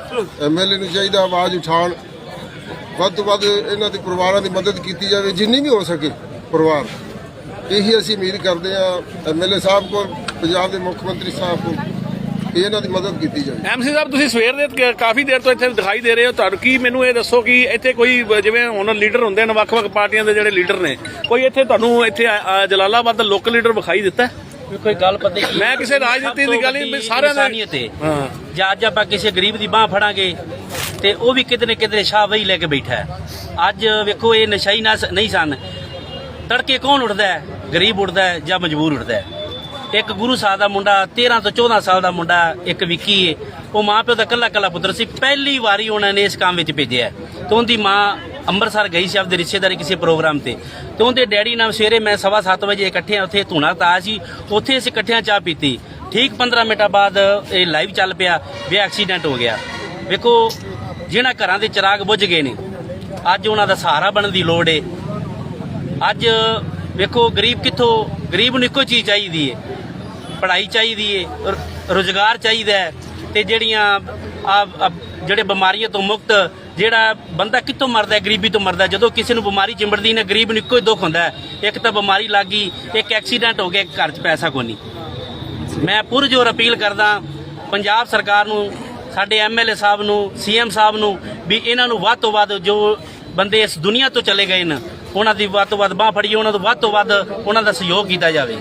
ਐਮਐਲਏ ਨੂੰ ਚਾਹੀਦਾ ਆਵਾਜ਼ ਉਠਾਉਣ। ਵੱਧ ਤੋਂ ਵੱਧ ਇਹਨਾਂ ਦੇ ਪਰਿਵਾਰਾਂ ਦੀ ਮਦਦ ਕੀਤੀ ਜਾਵੇ, ਜਿੰਨੀ ਵੀ ਹੋ ਸਕੇ ਪਰਿਵਾਰ। ਇਹੀ ਅਸੀਂ ਉਮੀਦ ਕਰਦੇ ਹਾਂ ਐਮਐਲਏ ਸਾਹਿਬ ਕੋਲ, ਪੰਜਾਬ ਦੇ ਮੁੱਖ ਮੰਤਰੀ ਸਾਹਿਬ ਕੋਲ ਇਹਨਾਂ ਦੀ ਮਦਦ ਕੀਤੀ ਜਾਵੇ। ਐਮਸੀ ਸਾਹਿਬ, ਤੁਸੀਂ ਸਵੇਰ ਦੇ ਕਾਫੀ ਦੇਰ ਤੋਂ ਇੱਥੇ ਦਿਖਾਈ ਦੇ ਰਹੇ ਹੋ। ਤੁਹਾਨੂੰ ਕੀ ਮੈਨੂੰ ਇਹ ਦੱਸੋ ਕਿ ਇੱਥੇ ਕੋਈ ਜਿਵੇਂ ਹੁਣ ਲੀਡਰ ਹੁੰਦੇ ਨੇ, ਵੱਖ-ਵੱਖ ਪਾਰਟੀਆਂ ਦੇ ਜਿਹੜੇ ਲੀਡਰ ਨੇ, ਕੋਈ ਇੱਥੇ ਤੁਹਾਨੂੰ ਇੱਥੇ ਜਲਾਲਾਬਾਦ ਦਾ ਲੋਕਲ ਲੀਡਰ ਵਿਖਾਈ ਦਿੱਤਾ ਹੈ? ਕੋਈ ਗੱਲ ਪਤਾ ਕੀ ਮੈਂ ਕਿਸੇ ਰਾਜਨੀਤੀ ਦੀ ਗੱਲ ਨਹੀਂ ਵੀ ਸਾਰਿਆਂ ਦਾ ਹੈ ਹਾਂ। ਜਾਂ ਅੱਜ ਆਪਾਂ ਕਿਸੇ ਗਰੀਬ ਦੀ ਬਾਹ ਫੜਾਂਗੇ ਤੇ ਉਹ ਵੀ ਕਿਤੇ ਨਾ ਕਿਤੇ ਸ਼ਾਹ ਵਹੀ ਲੈ ਕੇ ਬੈਠਾ ਹੈ। ਅੱਜ ਵੇਖੋ ਇਹ ਨਸ਼ਾਈ ਨਾ ਸ- ਨਹੀਂ ਸਨ। ਤੜਕੇ ਕੌਣ ਉੱਠਦਾ ਹੈ? ਗਰੀਬ ਉੱਠਦਾ ਹੈ ਜਾਂ ਮਜਬੂਰ ਉੱਠਦਾ ਹੈ? ਇੱਕ ਗੁਰੂ ਸਾਹਿਬ ਦਾ ਮੁੰਡਾ 13 ਤੋਂ 14 ਸਾਲ ਦਾ ਮੁੰਡਾ ਇੱਕ ਵਿੱਕੀ ਹੈ ਉਹ ਮਾਂ ਪਿਓ ਦਾ ਕੱਲਾ ਕੱਲਾ ਪੁੱਤਰ ਸੀ। ਪਹਿਲੀ ਵਾਰੀ ਉਹਨਾਂ ਨੇ ਇਸ ਕੰਮ ਵਿੱਚ ਭੇਜਿਆ ਤੇ ਉਹਦੀ ਮਾਂ ਅੰਮ੍ਰਿਤਸਰ ਗਈ ਸੀ ਆਪਦੇ ਰਿਸ਼ਤੇਦਾਰੀ ਕਿਸੇ ਪ੍ਰੋਗਰਾਮ ਤੇ। ਤੇ ਉਹਦੇ ਡੈਡੀ ਨਾਲ ਸਵੇਰੇ ਮੈਂ ਸਵਾ ਸੱਤ ਵਜੇ ਇਕੱਠੇ ਉੱਥੇ ਧੂਣਾ ਤਾ ਸੀ। ਉੱਥੇ ਅਸੀਂ ਇਕੱਠਿਆਂ ਚਾਹ ਪੀਤੀ। ਠੀਕ 15 ਮਿੰਟਾਂ ਬਾਅਦ ਇਹ ਲਾਈਵ ਚੱਲ ਪਿਆ। ਵੀ ਐਕਸੀਡੈਂਟ ਹੋ ਗਿਆ। ਵੇਖੋ, ਜਿਹਨਾਂ ਘਰਾਂ ਦੇ ਚਿਰਾਗ ਬੁੱਝ ਗਏ ਨੇ, ਅੱਜ ਉਹਨਾਂ ਦਾ ਸਹਾਰਾ ਬਣਨ ਦੀ ਲੋੜ ਏ। ਅੱਜ ਵੇਖੋ, ਗਰੀਬ ਕਿੱਥੋਂ, ਗਰੀਬ ਨੂੰ ਇੱਕੋ ਚੀਜ਼ ਚਾਹੀਦੀ ਏ। ਪੜ੍ਹਾਈ ਚਾਹੀਦੀ ਏ ਰੋਜ਼ਗਾਰ ਚਾਹੀਦਾ ਹੈ। ਤੇ ਜਿਹੜੀਆਂ ਆ ਜਿਹੜੇ ਬਿਮਾਰੀਆਂ ਤੋਂ ਮੁਕਤ ਜਿਹੜਾ ਬੰਦਾ ਕਿੱਥੋਂ ਮਰਦਾ ਗਰੀਬੀ ਤੋਂ ਮਰਦਾ ਜਦੋਂ ਕਿਸੇ ਨੂੰ ਬਿਮਾਰੀ ਚਿੰਬੜਦੀ ਨਾ ਗਰੀਬ ਨੂੰ ਇੱਕੋ ਹੀ ਦੁੱਖ ਹੁੰਦਾ ਇੱਕ ਤਾਂ ਬਿਮਾਰੀ ਲੱਗ ਗਈ, ਇੱਕ ਐਕਸੀਡੈਂਟ ਹੋ ਗਿਆ, ਇੱਕ ਘਰ 'ਚ ਪੈਸਾ ਕੋਈ ਨਹੀਂ। ਮੈਂ ਪੁਰਜੋਰ ਅਪੀਲ ਕਰਦਾ, ਪੰਜਾਬ ਸਰਕਾਰ ਨੂੰ, ਸਾਡੇ ਐਮਐਲਏ ਸਾਹਿਬ ਨੂੰ ਸੀਐਮ ਸਾਹਿਬ ਨੂੰ, ਵੀ ਇਹਨਾਂ ਨੂੰ ਵੱਧ ਤੋਂ ਵੱਧ ਜੋ ਬੰਦੇ ਇਸ ਦੁਨੀਆ ਤੋਂ ਚਲੇ ਗਏ ਨੇ, ਉਹਨਾਂ ਦੀ ਵੱਧ ਤੋਂ ਵੱਧ ਬਾਹ ਫੜੀਏ, ਉਹਨਾਂ ਤੋਂ ਵੱਧ ਤੋਂ ਵੱਧ ਉਹਨਾਂ ਦਾ ਸਹਿਯੋਗ ਕੀਤਾ ਜਾਵੇ।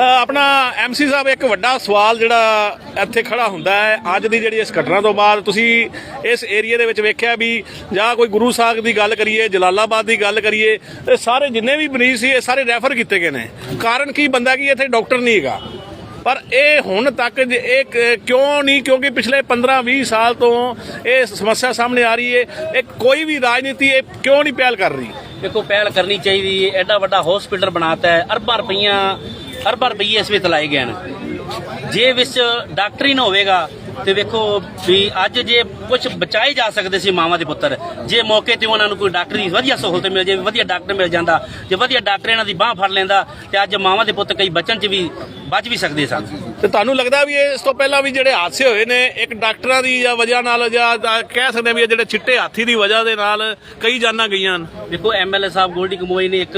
ਆਪਣਾ ਐਮਸੀ ਸਾਹਿਬ, ਇੱਕ ਵੱਡਾ ਸਵਾਲ ਜਿਹੜਾ ਇੱਥੇ ਖੜਾ ਹੁੰਦਾ ਹੈ, ਅੱਜ ਦੀ ਜਿਹੜੀ ਇਸ ਘਟਨਾ ਤੋਂ ਬਾਅਦ ਤੁਸੀਂ ਇਸ ਏਰੀਆ ਦੇ ਵਿੱਚ ਵੇਖਿਆ ਵੀ ਜਾਂ ਕੋਈ ਗੁਰੂ ਸਾਹਿਬ ਦੀ ਗੱਲ ਕਰੀਏ, ਜਲਾਲਾਬਾਦ ਦੀ ਗੱਲ ਕਰੀਏ, ਇਹ ਸਾਰੇ ਜਿੰਨੇ ਵੀ ਮਰੀਜ਼ ਸੀ, ਇਹ ਸਾਰੇ ਰੈਫਰ ਕੀਤੇ ਗਏ ਨੇ। ਕਾਰਨ ਕੀ ਬੰਦਾ ਕੀ ਇੱਥੇ ਡਾਕਟਰ ਨਹੀਂ ਹੈਗਾ? ਪਰ ਇਹ ਹੁਣ ਤੱਕ ਇਹ ਕਿਉਂ ਨਹੀਂ? ਕਿਉਂਕਿ ਪਿਛਲੇ 15-20 ਸਾਲ ਤੋਂ ਇਹ ਸਮੱਸਿਆ ਸਾਹਮਣੇ ਆ ਰਹੀ ਹੈ ਇਹ ਕੋਈ ਵੀ ਰਾਜਨੀਤੀ ਇਹ ਕਿਉਂ ਨਹੀਂ ਪਹਿਲ ਕਰ ਰਹੀ? ਦੇਖੋ, ਪਹਿਲ ਕਰਨੀ ਚਾਹੀਦੀ ਹੈ ਐਡਾ ਵੱਡਾ ਹਸਪੀਟਲ ਬਣਾਤਾ ਹੈ। ਅਰਬਾਂ ਰੁਪਈਆਂ ਅਰਬਾਂ ਰੁਪਈਏ ਇਸ ਵਿੱਚ ਲਾਏ ਗਏ ਨੇ ਜੇ ਵਿੱਚ ਡਾਕਟਰ ਨਾ ਹੋਵੇਗਾ ਤੇ ਵੇਖੋ ਵੀ ਅੱਜ ਜੇ ਕੁਝ ਬਚਾਏ ਜਾ ਸਕਦੇ ਸੀ ਮਾਵਾਂ ਦੇ ਪੁੱਤਰ ਜੇ ਮੌਕੇ ਤੇ ਉਹਨਾਂ ਨੂੰ ਕੋਈ ਡਾਕਟਰ ਦੀ ਵਧੀਆ ਸਹੂਲਤ ਮਿਲ ਜੇ ਵਧੀਆ ਡਾਕਟਰ ਮਿਲ ਜਾਂਦਾ ਜੇ ਵਧੀਆ ਡਾਕਟਰ ਇਹਨਾਂ ਦੀ ਬਾਹ ਫੜ ਲੈਂਦਾ ਤੇ ਅੱਜ ਮਾਵਾਂ ਦੇ ਪੁੱਤ ਕਈ ਬਚਨ ਚ ਵੀ ਬਚ ਵੀ ਸਕਦੇ ਸਨ। ਤੇ ਤੁਹਾਨੂੰ ਲੱਗਦਾ ਵੀ ਇਸ ਤੋਂ ਪਹਿਲਾਂ ਵੀ ਜਿਹੜੇ ਹਾਦਸੇ ਹੋਏ ਨੇ ਇੱਕ ਡਾਕਟਰਾਂ ਦੀ ਜਾਂ ਵਜ੍ਹਾ ਨਾਲ ਜਾਂ ਕਹਿ ਸਕਦੇ ਵੀ ਇਹ ਜਿਹੜੇ ਚਿੱਟੇ ਹਾਥੀ ਦੀ ਵਜ੍ਹਾ ਦੇ ਨਾਲ ਕਈ ਜਾਨਾਂ ਗਈਆਂ ਹਨ? ਦੇਖੋ ਐਮਐਲਏ ਸਾਹਿਬ ਗੋਲਡੀ ਕਮੋਈ ਨੇ ਇੱਕ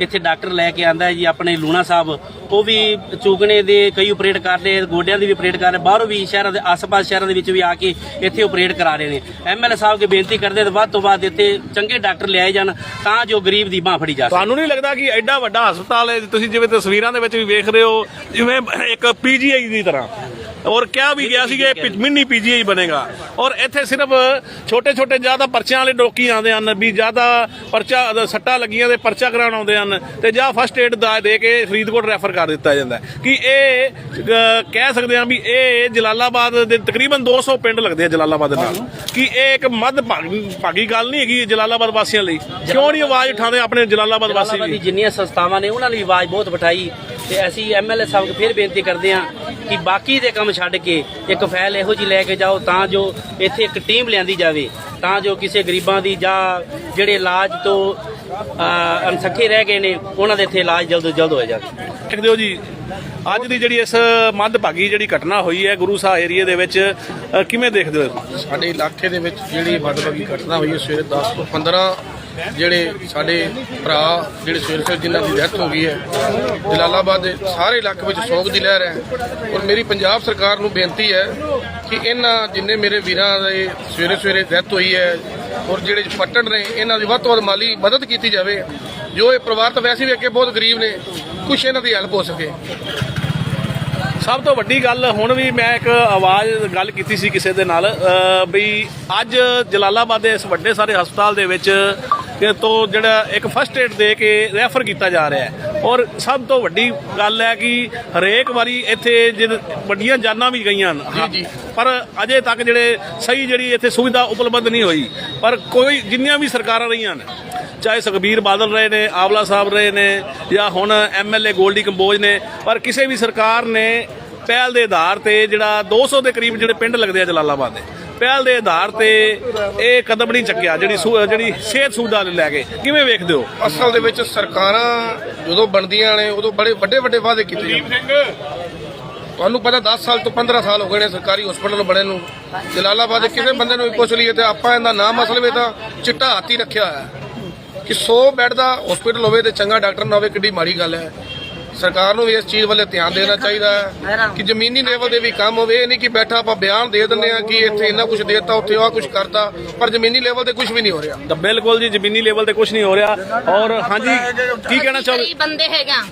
ਇੱਥੇ ਡਾਕਟਰ ਲੈ ਕੇ ਆਂਦਾ ਜੀ, ਆਪਣੇ ਲੂਣਾ ਸਾਹਿਬ। ਉਹ ਵੀ ਚੂਗਣੇ ਦੇ ਕਈ ਆਪਰੇਟ ਕਰਦੇ ਗੋਡਿਆਂ ਦੀ ਵੀ ਆਪਰੇਟ ਕਰ ਰਹੇ, ਬਾਹਰੋਂ ਵੀ ਸ਼ਹਿਰਾਂ ਦੇ, ਆਸ-ਪਾਸ ਸ਼ਹਿਰਾਂ ਦੇ ਵਿੱਚ ਵੀ ਆ ਕੇ ਇੱਥੇ ਆਪਰੇਟ ਕਰਾ ਰਹੇ ਨੇ। ਐਮਐਲਏ ਸਾਹਿਬ ਕੇ ਬੇਨਤੀ ਕਰਦੇ ਤੇ ਵੱਧ ਤੋਂ ਵੱਧ ਇੱਥੇ ਚੰਗੇ ਡਾਕਟਰ ਲਿਆਏ ਜਾਣ, ਤਾਂ ਜੋ ਗਰੀਬ ਦੀ ਬਾਹ ਫੜੀ ਜਾ ਸਕੇ। ਤੁਹਾਨੂੰ ਨਹੀਂ ਲੱਗਦਾ ਕਿ ਐਡਾ ਵੱਡਾ ਹਸਪਤਾਲ ਹੈ, ਤੁਸੀਂ ਜਿਵੇਂ ਤਸਵੀਰਾਂ ਦੇ ਵਿੱਚ ਵੀ ਵੇਖ ਰਹੇ ਹੋ, ਜਿਵੇਂ ਇੱਕ ਪੀਜੀਆਈ ਦੀ ਤਰ੍ਹਾਂ। ਔਰ ਕਿਹਾ ਵੀ ਗਿਆ ਸੀ ਕਿ ਇਹ ਪਿ- ਮਿੰਨੀ ਪੀਜੀਆਈ ਬਣੇਗਾ। ਔਰ ਇੱਥੇ ਸਿਰਫ ਛੋਟੇ ਛੋਟੇ ਜ਼ਿਆਦਾ ਪਰਚਿਆਂ ਵਾਲੇ ਲੋਕੀ ਆਉਂਦੇ ਹਨ, ਵੀ ਜ਼ਿਆਦਾ ਪਰਚਾ, ਸੱਟਾਂ ਲੱਗੀਆਂ ਤੇ ਪਰਚਾ ਕਰਾਉਣ ਆਉਂਦੇ ਹਨ ਤੇ ਜਾਂ ਫਸਟ ਏਡ ਦਾ ਦੇ ਕੇ ਫਰੀਦਕੋਟ ਰੈਫਰ ਕਰ ਦਿੱਤਾ ਜਾਂਦਾ। ਕਿ ਇਹ ਕਹਿ ਸਕਦੇ ਹਾਂ ਵੀ ਇਹ ਜਲਾਲਾਬਾਦ ਦੇ ਤਕਰੀਬਨ 200 ਪਿੰਡ ਲੱਗਦੇ ਆ ਜਲਾਲਾਬਾਦ ਦੇ ਨਾਲ। ਕਿ ਇਹ ਇੱਕ ਮੱਧ ਭਾਗੀ ਗੱਲ ਨਹੀਂ ਹੈਗੀ ਜਲਾਲਾਬਾਦ ਵਾਸੀਆਂ ਲਈ। ਕਿਉਂ ਨਹੀਂ ਆਵਾਜ਼ ਉਠਾਉਂਦੇ ਆਪਣੇ ਜਲਾਲਾਬਾਦ ਵਾਸੀ ਵੀ? ਜਿੰਨੀਆਂ ਸੰਸਥਾਵਾਂ ਨੇ ਉਹਨਾਂ ਵੀ ਆਵਾਜ਼ ਬਹੁਤ ਉਠਾਈ ਤੇ ਅਸੀਂ ਐਮਐਲਏ ਸਾਹਿਬ ਨੂੰ ਫਿਰ ਬੇਨਤੀ ਕਰਦੇ ਹਾਂ ਕਿ ਬਾਕੀ ਦੇ ਕੰਮ ਛੱਡ ਕੇ ਇੱਕ ਫਾਈਲ ਇਹੋ ਜੀ ਲੈ ਕੇ ਜਾਓ ਤਾਂ ਜੋ ਇੱਥੇ ਇੱਕ ਟੀਮ ਲਿਆਂਦੀ ਜਾਵੇ। ਤਾਂ ਜੋ ਕਿਸੇ ਗਰੀਬਾਂ ਦੀ ਜਾਂ ਜਿਹੜੇ ਇਲਾਜ ਤੋਂ ਅਹ, ਅਣਸੱਖੇ ਰਹਿ ਗਏ ਨੇ ਉਹਨਾਂ ਦੇ ਇੱਥੇ ਇਲਾਜ ਜਲਦ ਤੋਂ ਜਲਦ ਹੋ ਜਾਵੇ। ਦੇਖਦੇ ਹੋ ਜੀ ਅੱਜ ਦੀ ਜਿਹੜੀ ਇਸ ਮੱਧਭਾਗੀ ਜਿਹੜੀ ਘਟਨਾ ਹੋਈ ਹੈ ਗੁਰੂ ਸਾਹਿਬ ਏਰੀਏ ਦੇ ਵਿੱਚ ਅ, ਕਿਵੇਂ ਦੇਖਦੇ ਹੋ? ਸਾਡੇ ਇਲਾਕੇ ਦੇ ਵਿੱਚ ਜਿਹੜੀ ਵੱਡਵਗੀ ਘਟਨਾ ਹੋਈ ਹੈ ਸਵੇਰੇ 10 ਤੋਂ 15 ਜਿਹੜੇ ਸਾਡੇ ਭਰਾ ਜਿਹੜੇ ਸਵੇਰੇ ਸਵੇਰੇ ਜਿਨ੍ਹਾਂ ਦੀ ਡੈਥ ਹੋ ਗਈ ਹੈ ਜਲਾਲਾਬਾਦ ਦੇ ਸਾਰੇ ਇਲਾਕੇ ਵਿੱਚ ਸੋਗ ਦੀ ਲਹਿਰ ਹੈ। ਔਰ ਮੇਰੀ ਪੰਜਾਬ ਸਰਕਾਰ ਨੂੰ ਬੇਨਤੀ ਹੈ ਕਿ ਇਹਨਾਂ ਜਿੰਨੇ ਮੇਰੇ ਵੀਰਾਂ ਦੇ ਸਵੇਰੇ ਸਵੇਰੇ ਡੈਥ ਹੋਈ ਹੈ ਔਰ ਜਿਹੜੇ ਪੱਟਣ ਨੇ ਇਹਨਾਂ ਦੀ ਵੱਧ ਤੋਂ ਵੱਧ ਮਾਲੀ ਮਦਦ ਕੀਤੀ ਜਾਵੇ। ਜੋ ਇਹ ਪਰਿਵਾਰ ਤਾਂ ਵੈਸੇ ਵੀ ਅੱਗੇ ਬਹੁਤ ਗਰੀਬ ਨੇ ਕੁਛ ਇਹਨਾਂ ਦੀ ਹੈਲਪ ਹੋ ਸਕੇ। ਸਭ ਤੋਂ ਵੱਡੀ ਗੱਲ ਹੁਣ ਵੀ ਮੈਂ ਇੱਕ ਆਵਾਜ਼ ਗੱਲ ਕੀਤੀ ਸੀ ਕਿਸੇ ਦੇ ਨਾਲ ਅ, ਵੀ ਅੱਜ ਜਲਾਲਾਬਾਦ ਦੇ ਇਸ ਵੱਡੇ ਸਾਰੇ ਹਸਪਤਾਲ ਦੇ ਵਿੱਚ ਤੋਂ ਜਿਹੜਾ ਇੱਕ ਫਸਟ ਏਡ ਦੇ ਕੇ ਰੈਫਰ ਕੀਤਾ ਜਾ ਰਿਹਾ ਹੈ। ਔਰ ਸਭ ਤੋਂ ਵੱਡੀ ਗੱਲ ਹੈ ਕਿ ਹਰੇਕ ਵਾਰੀ ਇੱਥੇ ਜਦ ਵੱਡੀਆਂ ਜਾਨਾਂ ਵੀ ਗਈਆਂ ਹਨ। ਪਰ ਅਜੇ ਤੱਕ ਜਿਹੜੇ ਸਹੀ ਜਿਹੜੀ ਇੱਥੇ ਸੁਵਿਧਾ ਉਪਲਬਧ ਨਹੀਂ ਹੋਈ ਪਰ ਕੋਈ ਜਿੰਨੀਆਂ ਵੀ ਸਰਕਾਰਾਂ ਰਹੀਆਂ ਨੇ ਚਾਹੇ ਸੁਖਬੀਰ ਬਾਦਲ ਰਹੇ ਨੇ ਆਵਲਾ ਸਾਹਿਬ ਰਹੇ ਨੇ ਜਾਂ ਹੁਣ ਐਮਐਲਏ ਗੋਲਡੀ ਕੰਬੋਜ ਨੇ ਪਰ ਕਿਸੇ ਵੀ ਸਰਕਾਰ ਨੇ ਪਹਿਲ ਦੇ ਆਧਾਰ ਤੇ ਜਿਹੜਾ 200 ਦੇ ਕਰੀਬ ਜਿਹੜੇ ਪਿੰਡ ਲੱਗਦੇ ਆ ਜਲਾਲਾਬਾਦ ਦੇ ਪਹਿਲ ਦੇ ਆਧਾਰ ਤੇ ਇਹ ਕਦਮ ਨਹੀਂ ਚੱਕਿਆ, ਜਿਹੜੀ ਜਿਹੜੀ ਸਿਹਤ ਸੁਵਿਧਾ ਲੈ ਕੇ। ਕਿਵੇਂ ਵੇਖਦੇ ਹੋ? ਅਸਲ ਦੇ ਵਿੱਚ ਸਰਕਾਰਾਂ ਜਦੋਂ ਬਣਦੀਆਂ ਨੇ, ਉਦੋਂ ਬੜੇ ਵੱਡੇ ਵੱਡੇ ਵਾਅਦੇ ਕੀਤੇ ਜਾਂਦੇ ਤੁਹਾਨੂੰ ਪਤਾ 10 ਸਾਲ ਤੋਂ 15 ਸਾਲ ਹੋ ਗਏ ਨੇ ਸਰਕਾਰੀ ਹਸਪਤਾਲ ਬਣੇ ਨੂੰ। ਜਲਾਲਾਬਾਦ ਦੇ ਕਿਸੇ ਬੰਦੇ ਨੂੰ ਵੀ ਪੁੱਛ ਲਈਏ ਤੇ ਆਪਾਂ ਇਹਦਾ ਨਾਮ ਅਸਲ ਵਿੱਚ ਤਾਂ ਚਿੱਟਾ ਹਾਥੀ ਰੱਖਿਆ ਹੋਇਆ ਕਿ 100 ਬੈੱਡ ਦਾ ਹਸਪੀਟਲ ਹੋਵੇ ਤੇ ਚੰਗਾ ਡਾਕਟਰ ਨਾ ਹੋਵੇ, ਕਿੱਡੀ ਮਾੜੀ ਗੱਲ ਹੈ। ਸਰਕਾਰ ਨੂੰ ਵੀ ਇਸ ਚੀਜ਼ ਵੱਲੇ ਧਿਆਨ ਦੇਣਾ ਚਾਹੀਦਾ ਹੈ ਕਿ ਜ਼ਮੀਨੀ ਲੈਵਲ ਦੇ ਵੀ ਕੰਮ ਹੋਵੇ। ਇਹ ਨਹੀਂ ਕਿ ਬੈਠਾ ਆਪਾਂ ਬਿਆਨ ਦੇ ਦਿੰਦੇ ਆ ਕਿ ਇੱਥੇ ਇੰਨਾ ਕੁਝ ਦੇਤਾ ਉੱਥੇ ਆ ਕੁਝ ਕਰਤਾ ਪਰ ਜ਼ਮੀਨੀ ਲੈਵਲ ਤੇ ਕੁਝ ਵੀ ਨਹੀਂ ਹੋ ਰਿਹਾ। ਤਾਂ ਬਿਲਕੁਲ ਜੀ ਜ਼ਮੀਨੀ ਲੈਵਲ ਤੇ ਕੁਝ ਨਹੀਂ ਹੋ ਰਿਹਾ। ਔਰ ਹਾਂਜੀ ਕੀ ਕਹਿਣਾ ਚਾਹੋਗੇ ਬੰਦੇ ਹੈਗਾ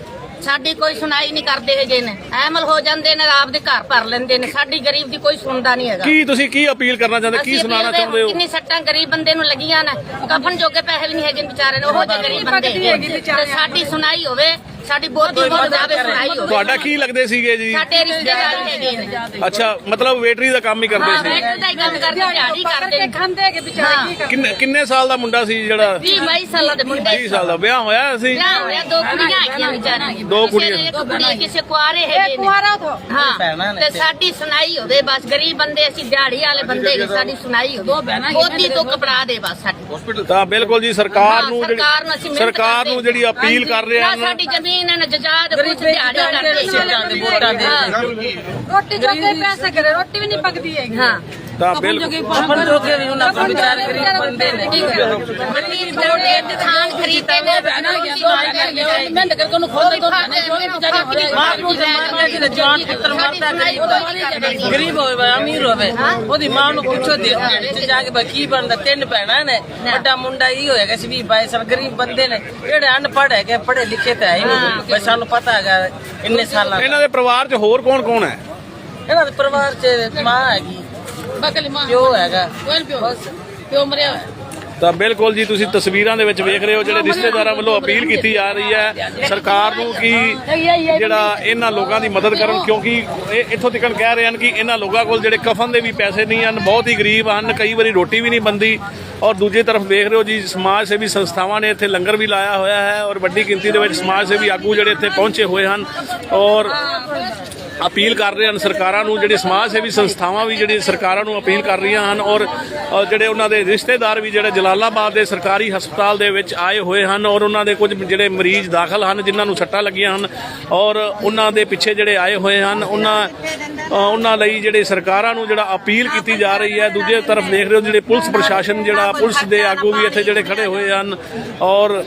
ਸਾਡੀ ਕੋਈ ਸੁਣਾਈ ਨਹੀਂ ਕਰਦੇ ਹੈਗੇ ਨੇ। ਐਮਲ ਹੋ ਜਾਂਦੇ ਨੇ ਆਪਦੇ ਘਰ ਭਰ ਲੈਂਦੇ ਨੇ। ਸਾਡੀ ਗਰੀਬ ਦੀ ਕੋਈ ਸੁਣਦਾ ਨਹੀਂ ਹੈਗਾ। ਕੀ ਤੁਸੀਂ ਕੀ ਅਪੀਲ ਕਰਨਾ ਚਾਹੁੰਦੇ? ਕੀ ਸੁਣਾਉਣਾ ਚਾਹੁੰਦੇ ਹੋ? ਕਿੰਨੀ ਸੱਟਾਂ ਗਰੀਬ ਬੰਦੇ ਨੂੰ ਲੱਗੀਆਂ ਨੇ। ਕਫਨ ਜੋਗੇ ਪੈਸੇ ਵੀ ਨਹੀਂ ਹੈਗੇ ਵਿਚਾਰੇ ਨੂੰ ਉਹ ਜਿਹੇ ਗਰੀਬ ਬੰਦੇ ਸਾਡੀ ਸੁਣਾਈ ਹੋਵੇ ਸਾਡੀ ਬਹੁਤ ਬਹੁਤ ਜਾਵੇ ਸੁਣਾਈ ਹੋਵੇ। ਤੁਹਾਡਾ ਕੀ ਲੱਗਦੇ ਸੀਗੇ ਜੀ? ਸਾਡੇ ਰਿਸ਼ਤੇਦਾਰ ਹੈਗੇ ਨੇ। ਅੱਛਾ ਮਤਲਬ ਵੇਟਰੀ ਦਾ ਕੰਮ ਹੀ ਹਾਂ ਕਰਦੇ ਸੀ। ਬੈਠ ਦਾ ਹੀ ਕੰਮ ਕਰਦੇ ਦਿਹਾੜੀ ਕਰਦੇ ਨੇ। ਖਾਂਦੇ ਹੈਗੇ ਵਿਚਾਰੇ ਕੀ ਕਿੰਨੇ ਕਿੰਨੇ ਸਾਲ ਦਾ ਮੁੰਡਾ ਸੀ ਜਿਹੜਾ? 20 22 ਸਾਲਾਂ ਦੇ ਮੁੰਡੇ 20 ਸਾਲ ਦਾ। ਵਿਆਹ ਹੋਇਆ ਸੀ? ਵਿਆਹ ਹੋਇਆ ਦੋ ਕੁੜੀਆਂ ਹੈਗੀਆਂ ਵਿਚਾਰੀਆਂ। ਦੋ ਕਿਸੇ ਕੁੜੀਆਂ। ਦੇ ਇੱਕ ਕੁੜੀ ਕਿਸੇ ਕੁਆਰੇ ਹੈਗੇ ਨੇ। ਕੁਆਰਾ ਤੋਂ। ਹਾਂ ਤੇ ਸਾਡੀ ਸੁਣਾਈ ਹੋਵੇ ਬਸ ਗਰੀਬ ਬੰਦੇ ਅਸੀਂ ਦਿਹਾੜੀ ਵਾਲੇ ਬੰਦੇ ਹੈਗੇ ਸਾਡੀ ਸੁਣਾਈ ਹੋਵੇ। ਮੋਦੀ ਤੋਂ ਕਪੜਾ ਦੇ ਬਸ ਸਾਡੀ। ਤਾਂ ਬਿਲਕੁਲ ਜੀ ਸਰਕਾਰ ਹਾਂ, ਨੂੰ ਸਰਕਾਰ ਨੂੰ ਅਸੀਂ ਜਿਹੜੀ ਮਿਹਨਤ ਸਰਕਾਰ ਕਰਦੇ ਨੂੰ ਜਿਹੜੀ ਅਪੀਲ ਕਰ ਰਹੇ ਨਾ ਸਾਡੀ ਜ਼ਮੀਨ ਹੈ ਨਾ ਜਜਾਦ ਕੁਝ ਦਿਹਾੜੀ ਕਰਦੇ ਵੋਟਾਂ ਦੇ। ਹਾਂ ਰੋਟੀ ਜੋਗੇ ਪੈਸੇ ਕਰੇ ਰੋਟੀ ਵੀ ਨਹੀਂ ਪਕਦੀ ਹੈਗੀ। ਹਾਂ। ਤਾਂ ਬਿਲਕੁਲ। ਗਰੀਬ ਬੰਦੇ ਨੇ। ਮੰਨੀ ਜੋੜੇ ਦੁਕਾਨ ਖਰੀਦੇ ਨੇ ਮਿਹਨਤ ਕਰਕੇ ਉਹਨੂੰ ਖੋਲ ਦੋ ਮਾਂ ਨੂੰ। ਤੇ ਮਾਰ ਕੇ ਜਾਨ ਪੁੱਤਰ ਮਰਦਾ ਗਰੀਬ ਗਰੀਬ ਹੋਵੇ ਵਾ ਅਮੀਰ ਹੋਵੇ। ਉਹਦੀ ਮਾਂ ਨੂੰ ਪੁੱਛੋ ਦੇ ਚ ਜਾ ਕੇ ਬਾ ਕੀ ਬਣਦਾ। ਤਿੰਨ ਭੈਣਾਂ ਨੇ। ਵੱਡਾ ਮੁੰਡਾ ਹੀ ਹੋਏਗਾ ਸੀ ਵੀ ਬਾਈ ਸਾਲ ਗਰੀਬ ਬੰਦੇ ਨੇ। ਜਿਹੜੇ ਅਨਪੜ੍ਹ ਹੈਗੇ ਪੜ੍ਹੇ ਲਿਖੇ ਤਾਂ ਹੈ ਹੀ ਨਹੀਂ। ਬਈ ਸਾਨੂੰ ਪਤਾ ਹੈਗਾ ਇੰਨੇ ਸਾਲਾਂ ਦਾ। ਇਹਨਾਂ ਦੇ ਪਰਿਵਾਰ 'ਚ ਹੋਰ ਕੌਣ ਕੌਣ ਹੈ? ਇਹਨਾਂ ਦੇ ਪਰਿਵਾਰ ਚ ਮਾਂ ਹੈਗੀ। ਬਕਲੀ ਮਾਂ ਪਿਓ ਹੈਗਾ। ਕੋਲ ਪਿਓ। ਬਸ। ਪਿਓ ਮਰਿਆ ਤਾਂ ਬਿਲਕੁਲ ਜੀ ਤੁਸੀਂ ਤਸਵੀਰਾਂ ਦੇ ਵਿੱਚ ਵੇਖ ਰਹੇ ਹੋ ਜਿਹੜੇ ਰਿਸ਼ਤੇਦਾਰਾਂ ਵੱਲੋਂ ਅਪੀਲ ਕੀਤੀ ਜਾ ਰਹੀ ਹੈ ਸਰਕਾਰ ਨੂੰ ਕਿ ਜਿਹੜਾ ਇਹਨਾਂ ਲੋਕਾਂ ਦੀ ਮਦਦ ਕਰਨ ਕਿਉਂਕਿ ਇਹ ਇੱਥੋਂ ਤੱਕ ਕਹਿ ਰਹੇ ਹਨ ਕਿ ਇਹਨਾਂ ਲੋਕਾਂ ਕੋਲ ਜਿਹੜੇ ਕਫਨ ਦੇ ਵੀ ਪੈਸੇ ਨਹੀਂ ਹਨ ਬਹੁਤ ਹੀ ਗਰੀਬ ਹਨ ਕਈ ਵਾਰੀ ਰੋਟੀ ਵੀ ਨਹੀਂ ਬੰਦੀ ਔਰ ਦੂਜੀ ਤਰਫ ਵੇਖ ਰਹੇ ਹੋ ਜੀ ਸਮਾਜ ਸੇਵੀ ਸੰਸਥਾਵਾਂ ਨੇ ਇੱਥੇ ਲੰਗਰ ਵੀ ਲਾਇਆ ਹੋਇਆ ਹੈ ਔਰ ਵੱਡੀ ਗਿਣਤੀ ਦੇ ਵਿੱਚ ਸਮਾਜ ਸੇਵੀ ਆਗੂ ਜਿਹੜੇ ਇੱਥੇ ਪਹੁੰਚੇ ਹੋਏ ਹਨ। ਔਰ ਅਪੀਲ ਕਰ ਰਹੇ ਹਨ ਸਰਕਾਰਾਂ ਨੂੰ, ਜਿਹੜੀ ਸਮਾਜ ਸੇਵੀ ਸੰਸਥਾਵਾਂ ਵੀ ਜਿਹੜੀ ਸਰਕਾਰਾਂ ਨੂੰ ਅਪੀਲ ਕਰ ਰਹੀਆਂ ਹਨ ਔਰ ਜਿਹੜੇ ਉਹਨਾਂ ਦੇ ਰਿਸ਼ਤੇਦਾਰ ਵੀ ਜਿਹੜੇ ਜਲਾਲਾਬਾਦ ਦੇ ਸਰਕਾਰੀ ਹਸਪਤਾਲ ਦੇ ਵਿੱਚ ਆਏ ਹੋਏ ਹਨ ਔਰ ਉਹਨਾਂ ਦੇ ਕੁਝ ਜਿਹੜੇ ਮਰੀਜ਼ ਦਾਖਲ ਹਨ, ਜਿਨ੍ਹਾਂ ਨੂੰ ਸੱਟਾਂ ਲੱਗੀਆਂ ਹਨ ਔਰ ਉਹਨਾਂ ਦੇ ਪਿੱਛੇ ਜਿਹੜੇ ਆਏ ਹੋਏ ਹਨ, ਉਹਨਾਂ ਉਹਨਾਂ ਲਈ ਜਿਹੜੇ ਸਰਕਾਰਾਂ ਨੂੰ ਜਿਹੜਾ ਅਪੀਲ ਕੀਤੀ ਜਾ ਰਹੀ ਹੈ, ਦੂਜੇ ਤਰਫ ਦੇਖ ਰਹੇ ਹੋ ਜਿਹੜੇ ਪੁਲਿਸ ਪ੍ਰਸ਼ਾਸਨ ਜਿਹੜਾ ਪੁਲਿਸ ਦੇ ਆਗੂ ਵੀ ਇੱਥੇ ਜਿਹੜੇ ਖੜੇ ਹੋਏ ਹਨ ਔਰ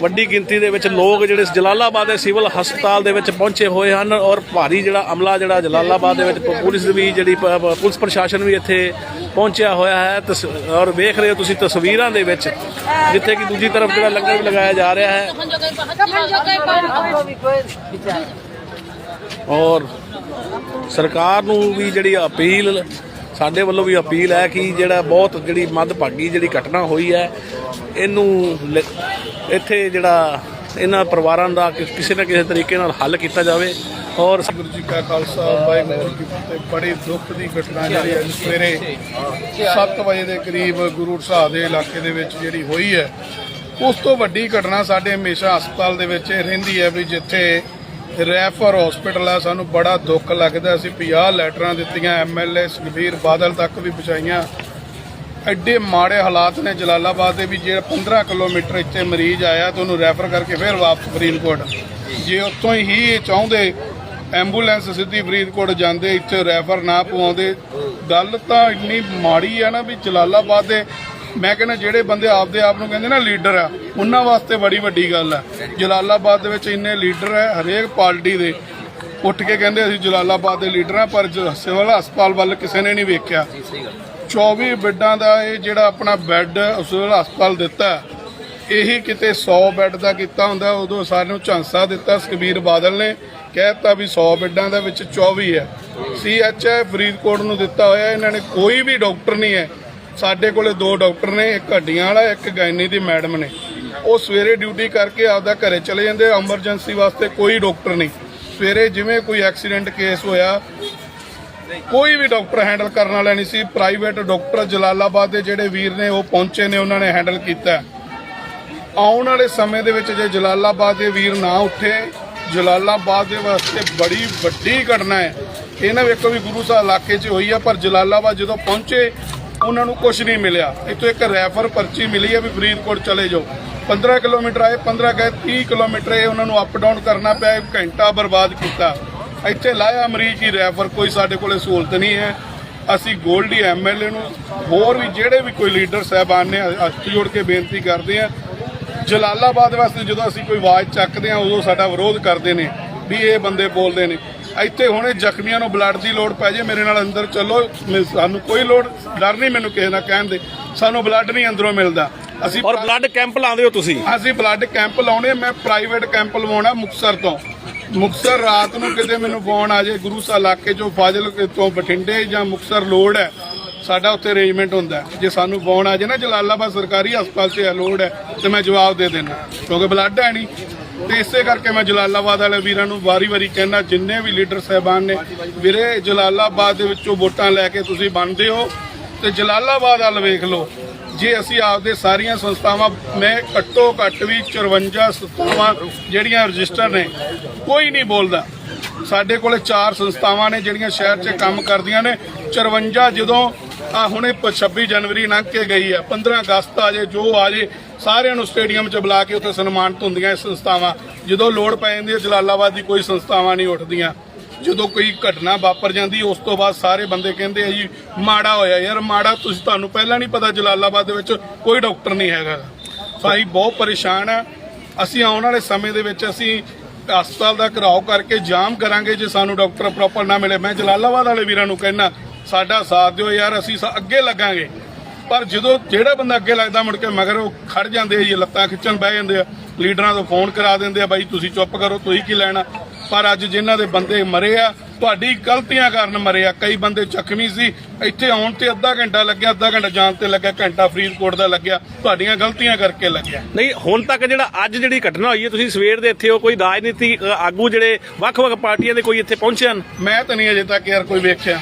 ਵੱਡੀ ਗਿਣਤੀ ਦੇ ਵਿੱਚ ਲੋਕ ਜਿਹੜੇ ਜਲਾਲਾਬਾਦ ਦੇ ਸਿਵਲ ਹਸਪਤਾਲ ਦੇ ਵਿੱਚ ਪਹੁੰਚੇ ਹੋਏ ਹਨ ਔਰ ਭਾਰੀ ਜਿਹੜਾ ਅਮਲਾ ਜਿਹੜਾ ਜਲਾਲਾਬਾਦ ਦੇ ਵਿੱਚ ਪੁਲਿਸ ਵੀ ਜਿਹੜੀ ਪੁਲਿਸ ਪ੍ਰਸ਼ਾਸਨ ਵੀ ਇੱਥੇ ਪਹੁੰਚਿਆ ਹੋਇਆ ਹੈ। ਤਸ- ਔਰ ਵੇਖ ਰਹੇ ਹੋ ਤੁਸੀਂ ਤਸਵੀਰਾਂ ਦੇ ਵਿੱਚ, ਜਿੱਥੇ ਕਿ ਦੂਜੀ ਤਰਫ ਜਿਹੜਾ ਲੰਗਰ ਵੀ ਲਗਾਇਆ ਜਾ ਰਿਹਾ ਹੈ। ਔਰ ਸਰਕਾਰ ਨੂੰ ਵੀ ਜਿਹੜੀ ਅਪੀਲ ਸਾਡੇ ਵੱਲੋਂ ਵੀ ਅਪੀਲ ਹੈ ਕਿ ਜਿਹੜਾ ਬਹੁਤ ਜਿਹੜੀ ਮੱਦਭਾਗੀ ਜਿਹੜੀ ਘਟਨਾ ਹੋਈ ਹੈ, ਇਹਨੂੰ ਲ- ਇੱਥੇ ਜਿਹੜਾ ਇਹਨਾਂ ਪਰਿਵਾਰਾਂ ਦਾ ਕਿਸੇ ਨਾ ਕਿਸੇ ਤਰੀਕੇ ਨਾਲ ਹੱਲ ਕੀਤਾ ਜਾਵੇ। ਔਰ ਗੁਰੂ ਜੀ ਕਾ ਖਾਲਸਾ, ਵਾਹਿਗੁਰੂ ਜੀ ਕੀ ਬੜੀ ਦੁੱਖ ਦੀ ਘਟਨਾ ਜਿਹੜੀ ਅੱਜ ਸਵੇਰੇ 7 ਵਜੇ ਦੇ ਕਰੀਬ ਗੁਰੂ ਸਾਹਿਬ ਦੇ ਇਲਾਕੇ ਦੇ ਵਿੱਚ ਜਿਹੜੀ ਹੋਈ ਹੈ। ਉਸ ਤੋਂ ਵੱਡੀ ਘਟਨਾ ਸਾਡੇ ਹਮੇਸ਼ਾ ਹਸਪਤਾਲ ਦੇ ਵਿੱਚ ਇਹ ਰਹਿੰਦੀ ਹੈ ਵੀ ਜਿੱਥੇ ਰੈਫਰ ਹਸਪੀਟਲ ਹੈ, ਸਾਨੂੰ ਬੜਾ ਦੁੱਖ ਲੱਗਦਾ ਅਸੀਂ 50 ਲੈਟਰਾਂ ਦਿੱਤੀਆਂ ਐਮਐਲਏ ਸੁਖਬੀਰ ਬਾਦਲ ਤੱਕ ਵੀ ਪਹੁੰਚਾਈਆਂ। ਐਡੇ ਮਾੜੇ ਹਾਲਾਤ ਨੇ ਜਲਾਲਾਬਾਦ ਦੇ ਵੀ ਜਿਹੜਾ 15 ਕਿਲੋਮੀਟਰ ਇੱਥੇ ਮਰੀਜ਼ ਆਇਆ ਤਾਂ ਉਹਨੂੰ ਰੈਫਰ ਕਰਕੇ ਫਿਰ ਵਾਪਸ ਫਰੀਦਕੋਟ। ਜੇ ਉੱਥੋਂ ਹੀ ਇਹ ਚਾਹੁੰਦੇ, ਐਂਬੂਲੈਂਸ ਸਿੱਧੀ ਫਰੀਦਕੋਟ ਜਾਂਦੇ, ਇੱਥੇ ਰੈਫਰ ਨਾ ਪਵਾਉਂਦੇ। ਗੱਲ ਤਾਂ ਇੰਨੀ ਮਾੜੀ ਆ ਨਾ ਵੀ ਜਲਾਲਾਬਾਦ ਦੇ ਮੈਂ ਕਹਿੰਦਾ ਜਿਹੜੇ ਬੰਦੇ ਆਪਦੇ ਆਪ ਨੂੰ ਕਹਿੰਦੇ ਨਾ ਲੀਡਰ ਆ ਉਹਨਾਂ ਵਾਸਤੇ ਬੜੀ ਵੱਡੀ ਗੱਲ ਹੈ ਜਲਾਲਾਬਾਦ ਦੇ ਵਿੱਚ ਇੰਨੇ ਲੀਡਰ ਹੈ ਹਰੇਕ ਪਾਰਟੀ ਦੇ। ਉੱਠ ਕੇ ਕਹਿੰਦੇ ਅਸੀਂ ਜਲਾਲਾਬਾਦ ਦੇ ਲੀਡਰ ਆ ਪਰ ਸਿਵਲ ਹਸਪਤਾਲ ਵੱਲ ਕਿਸੇ ਨੇ ਨਹੀਂ ਵੇਖਿਆ। 24 ਬੈੱਡਾਂ ਦਾ ਇਹ ਜਿਹੜਾ ਆਪਣਾ ਬੈੱਡ ਸਿਵਲ ਹਸਪਤਾਲ ਦਿੱਤਾ ਇਹੀ ਕਿਤੇ 100 ਬੈੱਡ ਦਾ ਕੀਤਾ ਹੁੰਦਾ ਉਦੋਂ ਸਾਨੂੰ ਝਾਂਸਾ ਦਿੱਤਾ ਸੁਖਬੀਰ ਬਾਦਲ ਨੇ ਕਹਿਤਾ ਵੀ 100 ਬੈੱਡਾਂ ਦੇ ਵਿੱਚ 24 ਹੈ ਸੀਐਚਆਈ ਫਰੀਦਕੋਟ ਨੂੰ ਦਿੱਤਾ ਹੋਇਆ ਇਹਨਾਂ ਨੇ ਕੋਈ ਵੀ ਡਾਕਟਰ ਨਹੀਂ ਹੈ ਸਾਡੇ ਕੋਲੇ ਦੋ ਡਾਕਟਰ ਨੇ, ਇੱਕ ਹੱਡੀਆਂ ਵਾਲਾ, ਇੱਕ ਗਾਇਨੀ ਦੀ ਮੈਡਮ ਨੇ। ਉਹ ਸਵੇਰੇ ਡਿਊਟੀ ਕਰਕੇ ਆਪਦਾ ਘਰੇ ਚਲੇ ਜਾਂਦੇ, ਐਮਰਜੈਂਸੀ ਵਾਸਤੇ ਕੋਈ ਡਾਕਟਰ ਨਹੀਂ। ਸਵੇਰੇ ਜਿਵੇਂ ਕੋਈ ਐਕਸੀਡੈਂਟ ਕੇਸ ਹੋਇਆ, ਕੋਈ ਵੀ ਡਾਕਟਰ ਹੈਂਡਲ ਕਰਨ ਵਾਲਾ ਨਹੀਂ ਸੀ। ਪ੍ਰਾਈਵੇਟ ਡਾਕਟਰ ਜਲਾਲਾਬਾਦ ਦੇ ਜਿਹੜੇ ਵੀਰ ਨੇ, ਉਹ ਪਹੁੰਚੇ ਨੇ, ਉਹਨਾਂ ਨੇ ਹੈਂਡਲ ਕੀਤਾ। ਆਉਣ ਵਾਲੇ ਸਮੇਂ ਦੇ ਵਿੱਚ ਜੇ ਜਲਾਲਾਬਾਦ ਦੇ ਵੀਰ ਨਾ ਉੱਠੇ, ਜਲਾਲਾਬਾਦ ਦੇ ਵਾਸਤੇ ਬੜੀ ਵੱਡੀ ਘਟਨਾ ਹੈ। ਇਹਨਾਂ ਨਾ ਵੇਖੋ ਵੀ ਗੁਰੂ ਸਾਹਿਬ ਇਲਾਕੇ 'ਚ ਹੋਈ ਆ, ਪਰ ਜਲਾਲਾਬਾਦ ਜਦੋਂ ਪਹੁੰਚੇ ਉਹਨਾਂ ਨੂੰ ਕੁਝ ਨਹੀਂ ਮਿਲਿਆ। ਇੱਥੋਂ ਇੱਕ ਰੈਫਰ ਪਰਚੀ ਮਿਲੀ ਹੈ ਵੀ ਫਰੀਦਕੋਟ ਚਲੇ ਜਾਓ। 15 ਕਿਲੋਮੀਟਰ ਆਏ 15 ਗਏ 30 ਕਿਲੋਮੀਟਰ ਇਹ ਉਹਨਾਂ ਨੂੰ ਅਪ ਡਾਊਨ ਕਰਨਾ ਪਿਆ ਘੰਟਾ ਬਰਬਾਦ ਕੀਤਾ। ਇੱਥੇ ਲਾਇਆ ਮਰੀਜ਼ ਹੀ ਰੈਫਰ, ਕੋਈ ਸਾਡੇ ਕੋਲੇ ਸਹੂਲਤ ਨਹੀਂ ਹੈ। ਅਸੀਂ ਗੋਲਡੀ ਐਮਐਲਏ ਨੂੰ, ਹੋਰ ਵੀ ਜਿਹੜੇ ਵੀ ਕੋਈ ਲੀਡਰ ਸਾਹਿਬਾਨ ਨੇ ਹੱਥ ਜੋੜ ਕੇ ਬੇਨਤੀ ਕਰਦੇ ਆ ਜਲਾਲਾਬਾਦ ਵਾਸਤੇ ਜਦੋਂ ਅਸੀਂ ਕੋਈ ਆਵਾਜ਼ ਚੱਕਦੇ ਆ ਉਦੋਂ ਸਾਡਾ ਵਿਰੋਧ ਕਰਦੇ ਨੇ, ਵੀ ਇਹ ਬੰਦੇ ਬੋਲਦੇ ਨੇ। ਇੱਥੇ ਹੁਣੇ ਜ਼ਖਮੀਆਂ ਨੂੰ ਬਲੱਡ ਦੀ ਲੋੜ ਪੈ ਜੇ ਮੇਰੇ ਨਾਲ ਅੰਦਰ ਚੱਲੋ ਸਾਨੂੰ ਕੋਈ ਲੋੜ ਡਰ ਨਹੀਂ ਮੈਨੂੰ ਕਿਸੇ ਨਾਲ ਕਹਿਣ ਦੇ। ਸਾਨੂੰ ਬਲੱਡ ਨਹੀਂ ਅੰਦਰੋਂ ਮਿਲਦਾ। ਅਸੀਂ ਔਰ ਬਲੱਡ ਕੈਂਪ ਲਾਉਂਦੇ ਹੋ ਤੁਸੀਂ? ਅਸੀਂ ਬਲੱਡ ਕੈਂਪ ਲਾਉਣੇ ਮੈਂ ਪ੍ਰਾਈਵੇਟ ਕੈਂਪ ਲਵਾਉਣਾ ਮੁਕਸਰ ਤੋਂ। ਮੁਕਸਰ ਰਾਤ ਨੂੰ ਕਿਤੇ ਮੈਨੂੰ ਫੋਨ ਆ ਜਾਏ ਗੁਰੂ ਸਾਹਿਬ ਇਲਾਕੇ ਚੋਂ ਫਾਜ਼ਿਲ ਤੋਂ ਬਠਿੰਡੇ ਜਾਂ ਮੁਕਸਰ ਲੋੜ ਹੈ ਸਾਡਾ ਉੱਥੇ ਅਰੇਂਜਮੈਂਟ ਹੁੰਦਾ। ਜੇ ਸਾਨੂੰ ਫੋਨ ਆ ਜਾਏ ਨਾ ਜਲਾਲਾਬਾਦ ਸਰਕਾਰੀ ਹਸਪਤਾਲ 'ਚ ਲੋੜ ਹੈ ਤੇ ਮੈਂ ਜਵਾਬ ਦੇ ਦੇਣਾ ਕਿਉਂਕਿ ਬਲੱਡ ਹੈ ਨਹੀਂ। ਤੇ ਇਸੇ ਕਰਕੇ ਮੈਂ ਜਲਾਲਾਬਾਦ ਵਾਲੇ ਵੀਰਾਂ ਨੂੰ ਵਾਰੀ-ਵਾਰੀ ਕਹਿਣਾ ਜਿੰਨੇ ਵੀ ਲੀਡਰ ਸਹਿਬਾਨ ਨੇ, ਵੀਰੇ ਜਲਾਲਾਬਾਦ ਦੇ ਵਿੱਚੋਂ ਵੋਟਾਂ ਲੈ ਕੇ ਤੁਸੀਂ ਬਣਦੇ ਹੋ ਤੇ ਜਲਾਲਾਬਾਦ ਵੱਲ ਵੇਖ ਲਓ। ਜੇ ਅਸੀਂ ਆਪਦੇ ਸਾਰੀਆਂ ਸੰਸਥਾਵਾਂ, ਮੈਂ ਘੱਟੋ ਘੱਟ ਵੀ 54 ਸੰਸਥਾਵਾਂ ਜਿਹੜੀਆਂ ਰਜਿਸਟਰ ਨੇ, ਕੋਈ ਨਹੀਂ ਬੋਲਦਾ। ਸਾਡੇ ਕੋਲੇ ਚਾਰ ਸੰਸਥਾਵਾਂ ਨੇ ਜਿਹੜੀਆਂ ਸ਼ਹਿਰ 'ਚ ਕੰਮ ਕਰਦੀਆਂ ਨੇ। 54 ਜਦੋਂ ਆ ਹੁਣੇ ਪ- 26 ਜਨਵਰੀ ਲੰਘ ਕੇ ਗਈ ਹੈ 15 ਅਗਸਤ ਆ ਜੇ, ਜੋ ਆ ਜੇ ਸਾਰਿਆਂ ਨੂੰ ਸਟੇਡੀਅਮ 'ਚ ਬੁਲਾ ਕੇ ਉੱਥੇ ਸਨਮਾਨਿਤ ਹੁੰਦੀਆਂ ਇਹ ਸੰਸਥਾਵਾਂ। ਜਦੋਂ ਲੋੜ ਪੈ ਜਾਂਦੀ ਹੈ, ਜਲਾਲਾਬਾਦ ਦੀ ਕੋਈ ਸੰਸਥਾਵਾਂ ਨਹੀਂ ਉੱਠਦੀਆਂ। ਜਦੋਂ ਕੋਈ ਘਟਨਾ ਵਾਪਰ ਜਾਂਦੀ, ਉਸ ਤੋਂ ਬਾਅਦ ਸਾਰੇ ਬੰਦੇ ਕਹਿੰਦੇ ਆ ਜੀ, ਮਾੜਾ ਹੋਇਆ ਯਾਰ, ਮਾੜਾ ਤੁਸੀਂ ਤੁਹਾਨੂੰ ਪਹਿਲਾਂ ਨਹੀਂ ਪਤਾ, ਜਲਾਲਾਬਾਦ ਦੇ ਵਿੱਚ ਕੋਈ ਡਾਕਟਰ ਨਹੀਂ ਹੈਗਾ। ਭਾਈ ਬਹੁਤ ਪਰੇਸ਼ਾਨ ਆ। ਅਸੀਂ ਆਉਣ ਵਾਲੇ ਸਮੇਂ ਦੇ ਵਿੱਚ ਅਸੀਂ ਹਸਪਤਾਲ ਦਾ ਘਰਾਓ ਕਰਕੇ ਜਾਮ ਕਰਾਂਗੇ, ਜੇ ਸਾਨੂੰ ਡਾਕਟਰ ਪ੍ਰੋਪਰ ਨਾ ਮਿਲੇ। ਮੈਂ ਜਲਾਲਾਬਾਦ ਵਾਲੇ ਵੀਰਾਂ ਨੂੰ ਕਹਿਣਾ ਸਾਡਾ ਸਾਥ ਦਿਓ ਯਾਰ, ਅਸੀਂ ਅੱਗੇ ਲੱਗਾਂਗੇ। ਪਰ ਜਦੋਂ ਜਿਹੜਾ ਬੰਦਾ ਅੱਗੇ ਲੱਗਦਾ ਮੁੜ ਕੇ ਮਗਰ ਉਹ ਖੜ ਜਾਂਦੇ ਆ ਜੀ ਲੱਤਾਂ ਖਿੱਚਣ ਬਹਿ ਜਾਂਦੇ ਆ ਲੀਡਰਾਂ ਤੋਂ ਫੋਨ ਕਰਾ ਦਿੰਦੇ ਆ ਬਾਈ ਤੁਸੀਂ ਚੁੱਪ ਕਰੋ ਤੁਸੀਂ ਕੀ ਲੈਣਾ? ਪਰ ਅੱਜ ਜਿਨ੍ਹਾਂ ਦੇ ਬੰਦੇ ਮਰੇ ਆ ਤੁਹਾਡੀ ਗਲਤੀਆਂ ਕਾਰਨ ਮਰੇ ਆ। ਕਈ ਬੰਦੇ ਜ਼ਖਮੀ ਸੀ ਇੱਥੇ ਆਉਣ ਤੇ ਅੱਧਾ ਘੰਟਾ ਲੱਗਿਆ ਅੱਧਾ ਘੰਟਾ ਜਾਣ ਤੇ ਲੱਗਿਆ ਘੰਟਾ ਫਰੀਦਕੋਟ ਦਾ ਲੱਗਿਆ ਤੁਹਾਡੀਆਂ ਗਲਤੀਆਂ ਕਰਕੇ ਲੱਗਿਆ। ਨਹੀਂ ਹੁਣ ਤੱਕ ਜਿਹੜਾ ਅੱਜ ਜਿਹੜੀ ਘਟਨਾ ਹੋਈ ਹੈ ਤੁਸੀਂ ਸਵੇਰ ਦੇ ਇੱਥੇ ਹੋ ਕੋਈ ਰਾਜਨੀਤੀ ਆਗੂ ਜਿਹੜੇ ਵੱਖ-ਵੱਖ ਪਾਰਟੀਆਂ ਦੇ ਕੋਈ ਇੱਥੇ ਪਹੁੰਚੇ ਹਨ? ਮੈਂ ਤਾਂ ਨਹੀਂ ਅਜੇ ਤੱਕ ਯਾਰ ਕੋਈ ਵੇਖਿਆ।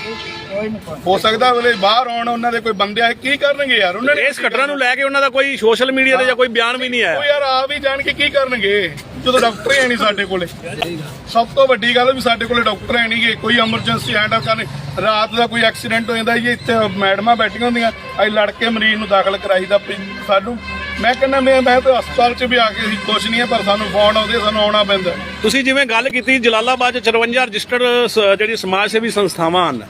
ਹੋ ਸਕਦਾ ਵੇਲੇ ਬਾਹਰ ਆਉਣ ਉਹਨਾਂ ਦੇ ਕੋਈ ਬੰਦੇ ਆਏ ਕੀ ਕਰਨਗੇ ਯਾਰ? ਉਹਨਾਂ ਨੇ ਇਸ ਘਟਨਾ ਨੂੰ ਲੈ ਕੇ ਉਹਨਾਂ ਦਾ ਕੋਈ ਸੋਸ਼ਲ ਮੀਡੀਆ ਤੇ ਜਾਂ ਕੋਈ ਬਿਆਨ ਵੀ ਨਹੀਂ ਉਹ ਆਇਆ ਯਾਰ ਆ ਵੀ ਜਾਣ ਕੇ ਕੀ ਕਰਨਗੇ? ਜਦੋਂ ਡਾਕਟਰ ਹੀ ਨਹੀਂ ਸਾਡੇ ਕੋਲੇ। ਸਭ ਤੋਂ ਵੱਡੀ ਗੱਲ ਵੀ ਸਾਡੇ ਕੋਲੇ ਡਾਕਟਰ ਹੈ ਨਹੀਂਗੇ। ਕੋਈ ਐਮਰਜੈਂਸੀ ਹੈਂਡ ਅਪ ਕਰਨੇ ਰਾਤ ਦਾ ਕੋਈ ਐਕਸੀਡੈਂਟ ਹੋ ਜਾਂਦਾ ਜੀ ਇੱਥੇ ਮੈਡਮਾਂ ਬੈਠੀਆਂ ਹੁੰਦੀਆਂ। ਅਸੀਂ ਲੜ ਕੇ ਮਰੀਜ਼ ਨੂੰ ਦਾਖਲ ਕਰਾਈਦਾ ਸਾਨੂੰ ਮੈਂ ਕਹਿੰਦਾ ਮੈਂ ਮੈਂ ਤਾਂ ਹਸਪਤਾਲ 'ਚ ਵੀ ਆ ਕੇ ਅਸੀਂ ਕੁਛ ਨਹੀਂ ਹੈ ਪਰ ਸਾਨੂੰ ਫੋਨ ਆਉਂਦੇ ਸਾਨੂੰ ਆਉਣਾ ਪੈਂਦਾ। ਤੁਸੀਂ ਜਿਵੇਂ ਗੱਲ ਕੀਤੀ ਜਲਾਲਾਬਾਦ ਚ 54 ਰਜਿਸਟਰਡ ਸ- ਜਿਹੜੀ ਸਮਾਜ ਸੇਵੀ ਸੰਸਥਾਵਾਂ ਹਨ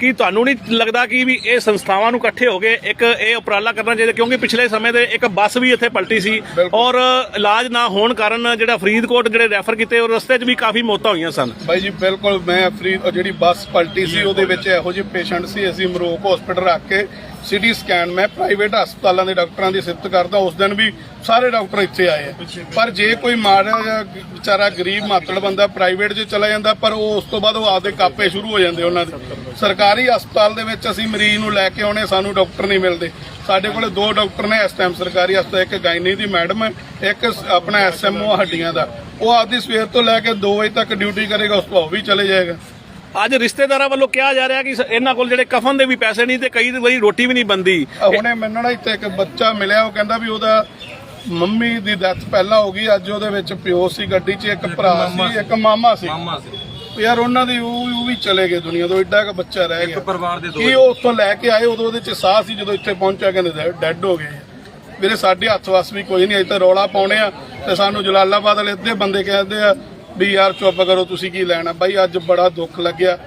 ਕੀ ਤੁਹਾਨੂੰ ਨਹੀਂ ਲੱਗਦਾ ਕਿ ਵੀ ਇਹ ਸੰਸਥਾਵਾਂ ਨੂੰ ਇਕੱਠੇ ਹੋ ਕੇ ਇੱਕ ਇਹ ਉਪਰਾਲਾ ਕਰਨਾ ਚਾਹੀਦਾ? ਕਿਉਂਕਿ ਪਿਛਲੇ ਸਮੇਂ ਦੇ ਇੱਕ ਬੱਸ ਵੀ ਇੱਥੇ ਪਲਟੀ ਸੀ ਔਰ ਇਲਾਜ ਨਾ ਹੋਣ ਕਾਰਨ ਜਿਹੜਾ ਫਰੀਦਕੋਟ ਜਿਹੜੇ ਰੈਫਰ ਕੀਤੇ ਉਹ ਰਸਤੇ 'ਚ ਵੀ ਕਾਫੀ ਮੌਤਾਂ ਹੋਈਆਂ ਸਨ। ਬਾਈ ਜੀ ਬਿਲਕੁਲ ਮੈਂ ਫਰੀ ਜਿਹੜੀ ਬੱਸ ਪਲਟੀ ਸੀ ਉਹਦੇ ਵਿੱਚ ਇਹੋ ਜਿਹੇ ਪੇਸ਼ੈਂਟ ਸੀ ਅਸੀਂ ਮਰੋਕ ਹਸਪੀਟਲ ਰੱਖ ਕੇ ਸਿਟੀ ਸਕੈਨ ਮੈਂ ਪ੍ਰਾਈਵੇਟ ਹਸਪਤਾਲਾਂ ਦੇ ਡਾਕਟਰਾਂ ਦੀ ਸਿਫਤ ਕਰਦਾ ਉਸ ਦਿਨ ਵੀ ਸਾਰੇ ਡਾਕਟਰ ਇੱਥੇ ਆਏ ਆ। ਪਰ ਜੇ ਕੋਈ ਮਾੜਾ ਜਿਹਾ ਵਿਚਾਰਾ ਗਰੀਬ ਮਾਤੜ ਬੰਦਾ ਪ੍ਰਾਈਵੇਟ 'ਚ ਚਲਾ ਜਾਂਦਾ ਪਰ ਉਹ ਉਸ ਤੋਂ ਬਾਅਦ ਉਹ ਆਪਦੇ ਕਾਪੇ ਸ਼ੁਰੂ ਹੋ ਜਾਂਦੇ ਉਹਨਾਂ ਦੇ। ਸਰਕਾਰੀ ਹਸਪਤਾਲ ਦੇ ਵਿੱਚ ਅਸੀਂ ਮਰੀਜ਼ ਨੂੰ ਲੈ ਕੇ ਆਉਣੇ ਸਾਨੂੰ ਡਾਕਟਰ ਨਹੀਂ ਮਿਲਦੇ। ਸਾਡੇ ਕੋਲੇ ਦੋ ਡਾਕਟਰ ਨੇ ਇਸ ਟਾਈਮ ਸਰਕਾਰੀ ਹਸਪਤਾਲ ਇੱਕ ਗਾਇਨੀ ਦੀ ਮੈਡਮ ਹੈ ਇੱਕ ਆਪਣਾ ਐਸਐਮਓ ਹੱਡੀਆਂ ਦਾ। ਉਹ ਆਪਦੀ ਸਵੇਰ ਤੋਂ ਲੈ ਕੇ 2 ਵਜੇ ਤੱਕ ਡਿਊਟੀ ਕਰੇਗਾ ਉਸ ਤੋਂ ਬਾਅਦ ਉਹ ਵੀ ਚਲੇ ਜਾਏਗਾ। ਅੱਜ ਰਿਸ਼ਤੇਦਾਰਾਂ ਵੱਲੋਂ ਕਿਹਾ ਜਾ ਰਿਹਾ ਕਿ ਸ- ਇਹਨਾਂ ਕੋਲ ਜਿਹੜੇ ਕਫਨ ਦੇ ਵੀ ਪੈਸੇ ਨਹੀਂ ਤੇ ਕਈ ਵਾਰੀ ਰੋਟੀ ਵੀ ਨਹੀਂ ਬੰਦੀ ਹੁਣੇ ਮੈਨੂੰ ਨਾ ਇੱਥੇ ਇੱਕ ਬੱਚਾ ਮਿਲਿਆ ਉਹ ਕਹਿੰਦਾ ਵੀ ਉਹਦਾ ਮੰਮੀ ਦੀ ਡੈਥ ਪਹਿਲਾਂ ਹੋ ਗਈ ਅੱਜ ਉਹਦੇ ਵਿੱਚ ਪਿਓ ਸੀ ਗੱਡੀ 'ਚ ਇੱਕ ਭਰਾ ਸੀ ਇੱਕ ਮਾਮਾ ਸੀ। ਯਾਰ ਉਹਨਾਂ ਦੀ ਉਹ ਵੀ- ਚਲੇ ਗਏ ਦੁਨੀਆ ਤੋਂ ਐਡਾ ਕ ਬੱਚਾ ਰਹਿ ਗਿਆ। ਪਰਿਵਾਰ ਦੇ ਦੋ ਕੀ ਉਹ ਉੱਥੋਂ ਲੈ ਕੇ ਆਏ ਉਦੋਂ ਉਹਦੇ 'ਚ ਸਾਹ ਸੀ ਜਦੋਂ ਇੱਥੇ ਪਹੁੰਚਿਆ ਕਹਿੰਦੇ ਡੈੱਡ ਹੋ ਗਏ। ਵੀਰੇ ਸਾਡੇ ਹੱਥ ਵਸ ਵੀ ਕੋਈ ਨਹੀਂ ਅਜੇ ਤਾਂ ਰੌਲਾ ਪਾਉਣੇ ਆ ਤੇ ਸਾਨੂੰ ਜਲਾਲਾਬਾਦ ਵਾਲੇ ਅੱਧੇ ਬੰਦੇ ਕਹਿੰਦੇ ਆ ਵੀ ਯਾਰ ਚੁੱਪ ਕਰੋ, ਤੁਸੀਂ ਕੀ ਲੈਣਾ? ਬਾਈ, ਅੱਜ ਬੜਾ ਦੁੱਖ ਲੱਗਿਆ।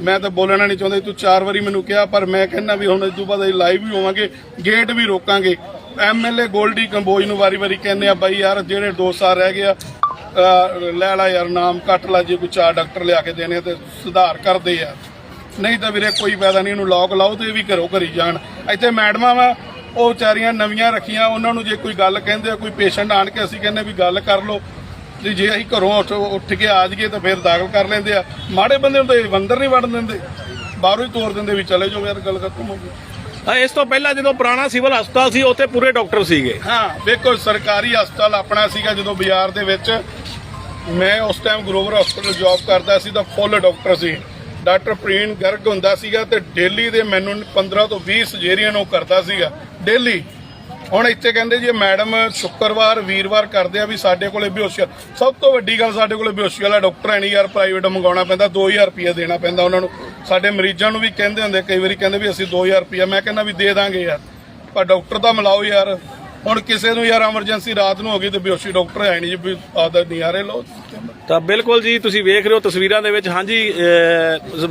ਮੈਂ ਤਾਂ ਬੋਲਣਾ ਨਹੀਂ ਚਾਹੁੰਦਾ ਤੂੰ ਚਾਰ ਵਾਰੀ ਮੈਨੂੰ ਕਿਹਾ, ਪਰ ਮੈਂ ਕਹਿੰਦਾ ਵੀ ਹੁਣ ਇਸ ਤੋਂ ਬਾਅਦ ਅਸੀਂ ਲਾਈਵ ਵੀ ਹੋਵਾਂਗੇ ਗੇਟ ਵੀ ਰੋਕਾਂਗੇ। ਐਮਐਲਏ ਗੋਲਡੀ ਕੰਬੋਜ ਨੂੰ ਵਾਰੀ-ਵਾਰੀ ਕਹਿੰਦੇ ਆ, ਬਾਈ ਯਾਰ, ਜਿਹੜੇ ਦੋ ਸਾਲ ਰਹਿ ਗਏ ਆ ਲੈ ਲਾ ਯਾਰ, ਨਾਮ ਕੱਟ ਲਾ, ਜੇ ਕੋਈ ਚਾਰ ਡਾਕਟਰ ਲਿਆ ਕੇ ਦੇਣੇ ਆ ਤੇ ਸੁਧਾਰ ਕਰਦੇ ਆ। ਨਹੀਂ ਤਾਂ ਵੀਰੇ, ਕੋਈ ਫਾਇਦਾ ਨਹੀਂ, ਇਹਨੂੰ ਲੌਕ ਲਾਓ ਤੇ ਇਹ ਵੀ ਘਰੋਂ ਘਰੀ ਜਾਣ। ਇੱਥੇ ਮੈਡਮਾਂ ਵਾ, ਉਹ ਵਿਚਾਰੀਆਂ ਨਵੀਆਂ ਰੱਖੀਆਂ, ਉਹਨਾਂ ਨੂੰ ਜੇ ਕੋਈ ਗੱਲ ਕਹਿੰਦੇ ਆ, ਕੋਈ ਪੇਸ਼ੈਂਟ ਆਣ ਕੇ ਅਸੀਂ ਕਹਿੰਦੇ ਵੀ ਗੱਲ ਕਰ ਲਓ ਤੇ ਜੇ ਅਸੀਂ ਘਰੋਂ ਉੱਠ ਉੱਠ ਕੇ ਆ ਜਾਈਏ ਤਾਂ ਫਿਰ ਦਾਖਲ ਕਰ ਲੈਂਦੇ ਆ। ਮਾੜੇ ਬੰਦੇ ਨੂੰ ਤਾਂ ਅੰਦਰ ਨਹੀਂ ਵੜਨ ਦਿੰਦੇ। ਬਾਹਰੋਂ ਹੀ ਤੋਰ ਦਿੰਦੇ ਵੀ ਚਲੇ ਜਾਓ ਯਾਰ ਗੱਲ ਖਤਮ ਹੋ ਗਈ। ਇਸ ਤੋਂ ਪਹਿਲਾਂ ਜਦੋਂ ਪੁਰਾਣਾ ਸਿਵਲ ਹਸਪਤਾਲ ਸੀ ਉੱਥੇ ਪੂਰੇ ਡਾਕਟਰ ਸੀਗੇ। ਹਾਂ ਵੇਖੋ ਸਰਕਾਰੀ ਹਸਪਤਾਲ ਆਪਣਾ ਸੀਗਾ ਜਦੋਂ ਬਾਜ਼ਾਰ ਦੇ ਵਿੱਚ। ਮੈਂ ਉਸ ਟਾਈਮ ਗਰੋਵਰ ਹਸਪੀਟਲ ਜੌਬ ਕਰਦਾ ਸੀ ਤਾਂ ਫੁੱਲ ਡਾਕਟਰ ਸੀ। ਡਾਕਟਰ ਪ੍ਰੀਨ ਗਰਗ ਹੁੰਦਾ ਸੀਗਾ ਤੇ ਡੇਲੀ ਦੇ ਮੈਨੂੰ 15 ਤੋਂ 20 ਸਰਜਰੀਆਂ ਉਹ ਕਰਦਾ ਸੀਗਾ। ਡੇਲੀ ਹੁਣ ਇੱਥੇ ਕਹਿੰਦੇ ਜੀ ਮੈਡਮ ਸ਼ੁੱਕਰਵਾਰ, ਵੀਰਵਾਰ ਕਰਦੇ ਆ ਵੀ ਸਾਡੇ ਕੋਲੇ ਬੇਹੋਸ਼ੀ ਸਭ ਤੋਂ ਵੱਡੀ ਗੱਲ ਸਾਡੇ ਕੋਲੇ ਬੇਹੋਸ਼ੀ ਵਾਲਾ ਡਾਕਟਰ ਹੈ ਨਹੀਂ ਯਾਰ ਪ੍ਰਾਈਵੇਟ ਮੰਗਾਉਣਾ ਪੈਂਦਾ 2000 ਰੁਪਏ ਦੇਣਾ ਪੈਂਦਾ ਉਹਨਾਂ ਨੂੰ। ਸਾਡੇ ਮਰੀਜ਼ਾਂ ਨੂੰ ਵੀ ਕਹਿੰਦੇ ਹੁੰਦੇ, ਕਈ ਵਾਰੀ ਕਹਿੰਦੇ ਵੀ ਅਸੀਂ 2000 ਰੁਪਏ ਮੈਂ ਕਹਿੰਦਾ ਵੀ ਦੇ ਦਾਂਗੇ ਯਾਰ। ਪਰ ਡਾਕਟਰ ਤਾਂ ਮਿਲਾਓ ਯਾਰ। ਹੁਣ ਕਿਸੇ ਨੂੰ ਯਾਰ ਐਮਰਜੈਂਸੀ ਰਾਤ ਨੂੰ ਹੋ ਗਈ ਤੇ ਬੇਹੋਸ਼ੀ ਡਾਕਟਰ ਹੈ ਨਹੀਂ ਜੀ ਆਦਾ ਨਿਆਰੇ ਲਓ। ਤਾਂ ਬਿਲਕੁਲ ਜੀ, ਤੁਸੀਂ ਵੇਖ ਰਹੇ ਹੋ ਤਸਵੀਰਾਂ ਦੇ ਵਿੱਚ। ਹਾਂਜੀ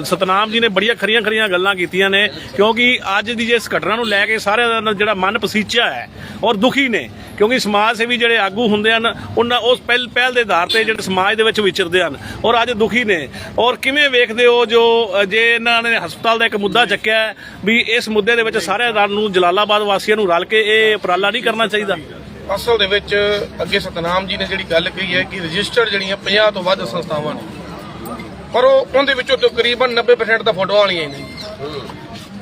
ਸਤਨਾਮ ਜੀ ਨੇ ਬੜੀਆਂ ਖਰੀਆਂ ਖਰੀਆਂ ਗੱਲਾਂ ਕੀਤੀਆਂ ਨੇ, ਕਿਉਂਕਿ ਅੱਜ ਦੀ ਜੇ ਇਸ ਘਟਨਾ ਨੂੰ ਲੈ ਕੇ ਸਾਰਿਆਂ ਦਾ ਜਿਹੜਾ ਮਨ ਪਸੀਚਿਆ ਹੈ ਔਰ ਦੁਖੀ ਨੇ, ਕਿਉਂਕਿ ਸਮਾਜ ਸੇਵੀ ਜਿਹੜੇ ਆਗੂ ਹੁੰਦੇ ਹਨ, ਉਹਨਾਂ ਉਸ ਪਹਿਲ ਪਹਿਲ ਦੇ ਆਧਾਰ ਤੇ ਜਿਹੜੇ ਸਮਾਜ ਦੇ ਵਿੱਚ ਵਿਚਰਦੇ ਹਨ ਔਰ ਅੱਜ ਦੁਖੀ ਨੇ। ਔਰ ਕਿਵੇਂ ਵੇਖਦੇ ਹੋ ਜੋ ਜੇ ਇਹਨਾਂ ਨੇ ਹਸਪਤਾਲ ਦਾ ਇੱਕ ਮੁੱਦਾ ਚੱਕਿਆ ਵੀ ਇਸ ਮੁੱਦੇ ਦੇ ਵਿੱਚ ਸਾਰਿਆਂ ਨੂੰ ਜਲਾਲਾਬਾਦ ਵਾਸੀਆਂ ਨੂੰ ਰਲ ਕੇ ਇਹ ਉਪਰਾਲਾ ਨਹੀਂ ਕਰਨਾ ਚਾਹੀਦਾ। ਅਸਲ ਦੇ ਵਿੱਚ ਅੱਗੇ ਸਤਨਾਮ ਜੀ ਨੇ ਜਿਹੜੀ ਗੱਲ ਕਹੀ ਹੈ ਕਿ ਰਜਿਸਟਰਡ ਜਿਹੜੀਆਂ 50 ਤੋਂ ਵੱਧ ਸੰਸਥਾਵਾਂ ਨੇ, ਪਰ ਉਹ ਉਹਦੇ ਵਿੱਚੋਂ ਤਕਰੀਬਨ 90% ਤਾਂ ਫੋਟੋਆਂ ਵਾਲੀਆਂ ਨੇ।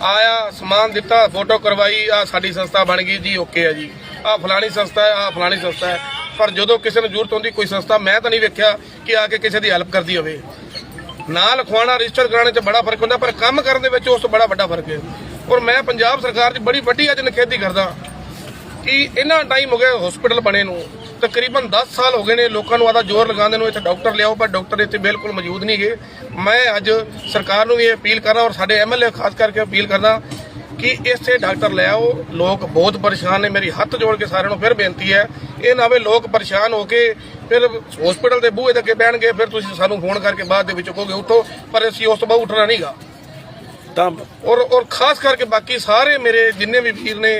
ਆਇਆ ਸਮਾਨ ਦਿੱਤਾ, ਫੋਟੋ ਕਰਵਾਈ ਆ ਸਾਡੀ ਸੰਸਥਾ ਬਣ ਗਈ ਜੀ, ਓਕੇ ਆ ਜੀ। ਆ ਫਲਾਣੀ ਸੰਸਥਾ ਹੈ ਆ ਫਲਾਣੀ ਸੰਸਥਾ ਹੈ। ਪਰ ਜਦੋਂ ਕਿਸੇ ਨੂੰ ਜ਼ਰੂਰਤ ਹੁੰਦੀ, ਕੋਈ ਸੰਸਥਾ, ਮੈਂ ਤਾਂ ਨਹੀਂ ਵੇਖਿਆ ਕਿ ਆ ਕੇ ਕਿਸੇ ਦੀ ਹੈਲਪ ਕਰਦੀ ਹੋਵੇ। ਨਾ ਲਿਖਵਾਉਣਾ ਰਜਿਸਟਰ ਕਰਾਉਣੇ 'ਚ ਬੜਾ ਫ਼ਰਕ ਹੁੰਦਾ, ਪਰ ਕੰਮ ਕਰਨ ਦੇ ਵਿੱਚ ਉਸ ਤੋਂ ਬੜਾ ਵੱਡਾ ਫ਼ਰਕ ਹੈ। ਔਰ ਮੈਂ ਪੰਜਾਬ ਸਰਕਾਰ 'ਚ ਬੜੀ ਵੱਡੀ ਅੱਜ ਨਿਖੇਧੀ ਕਰਦਾ। ਕਿ ਇਹਨਾਂ ਟਾਈਮ ਹੋ ਗਿਆ ਹਸਪੀਟਲ ਬਣੇ ਨੂੰ ਤਕਰੀਬਨ 10 ਸਾਲ ਹੋ ਗਏ ਨੇ ਲੋਕਾਂ ਨੂੰ ਆਦਾ ਜ਼ੋਰ ਲਗਾਉਂਦੇ ਨੂੰ ਇੱਥੇ ਡਾਕਟਰ ਲਿਆਓ ਪਰ ਡਾਕਟਰ ਇੱਥੇ ਬਿਲਕੁਲ ਮੌਜੂਦ ਨਹੀਂ ਗਏ ਮੈਂ ਅੱਜ ਸਰਕਾਰ ਨੂੰ ਵੀ ਇਹ ਅਪੀਲ ਕਰਦਾ ਔਰ ਸਾਡੇ ਐਮਐਲਏ ਖਾਸ ਕਰਕੇ ਅਪੀਲ ਕਰਦਾ ਕਿ ਇੱਥੇ ਡਾਕਟਰ ਲਿਆਓ ਲੋਕ ਬਹੁਤ ਪਰੇਸ਼ਾਨ ਨੇ ਮੇਰੀ ਹੱਥ ਜੋੜ ਕੇ ਸਾਰਿਆਂ ਨੂੰ ਫਿਰ ਬੇਨਤੀ ਹੈ ਇਹ ਨਾ ਵੇ ਲੋਕ ਪਰੇਸ਼ਾਨ ਹੋ ਕੇ ਫਿਰ ਹਸਪੀਟਲ ਦੇ ਬੂਹੇ ਦੇ ਅੱਗੇ ਬਹਿਣਗੇ ਫਿਰ ਤੁਸੀਂ ਸਾਨੂੰ ਫੋਨ ਕਰਕੇ ਬਾਅਦ ਦੇ ਵਿੱਚ ਕਹੋਗੇ ਉੱਠੋ ਪਰ ਅਸੀਂ ਉਸ ਤੋਂ ਬਾਅਦ ਉੱਠਣਾ ਨਹੀਂਗਾ ਤਾਂ ਔਰ ਔਰ ਖਾਸ ਕਰਕੇ ਬਾਕੀ ਸਾਰੇ ਮੇਰੇ ਜਿੰਨੇ ਵੀ ਵੀਰ ਨੇ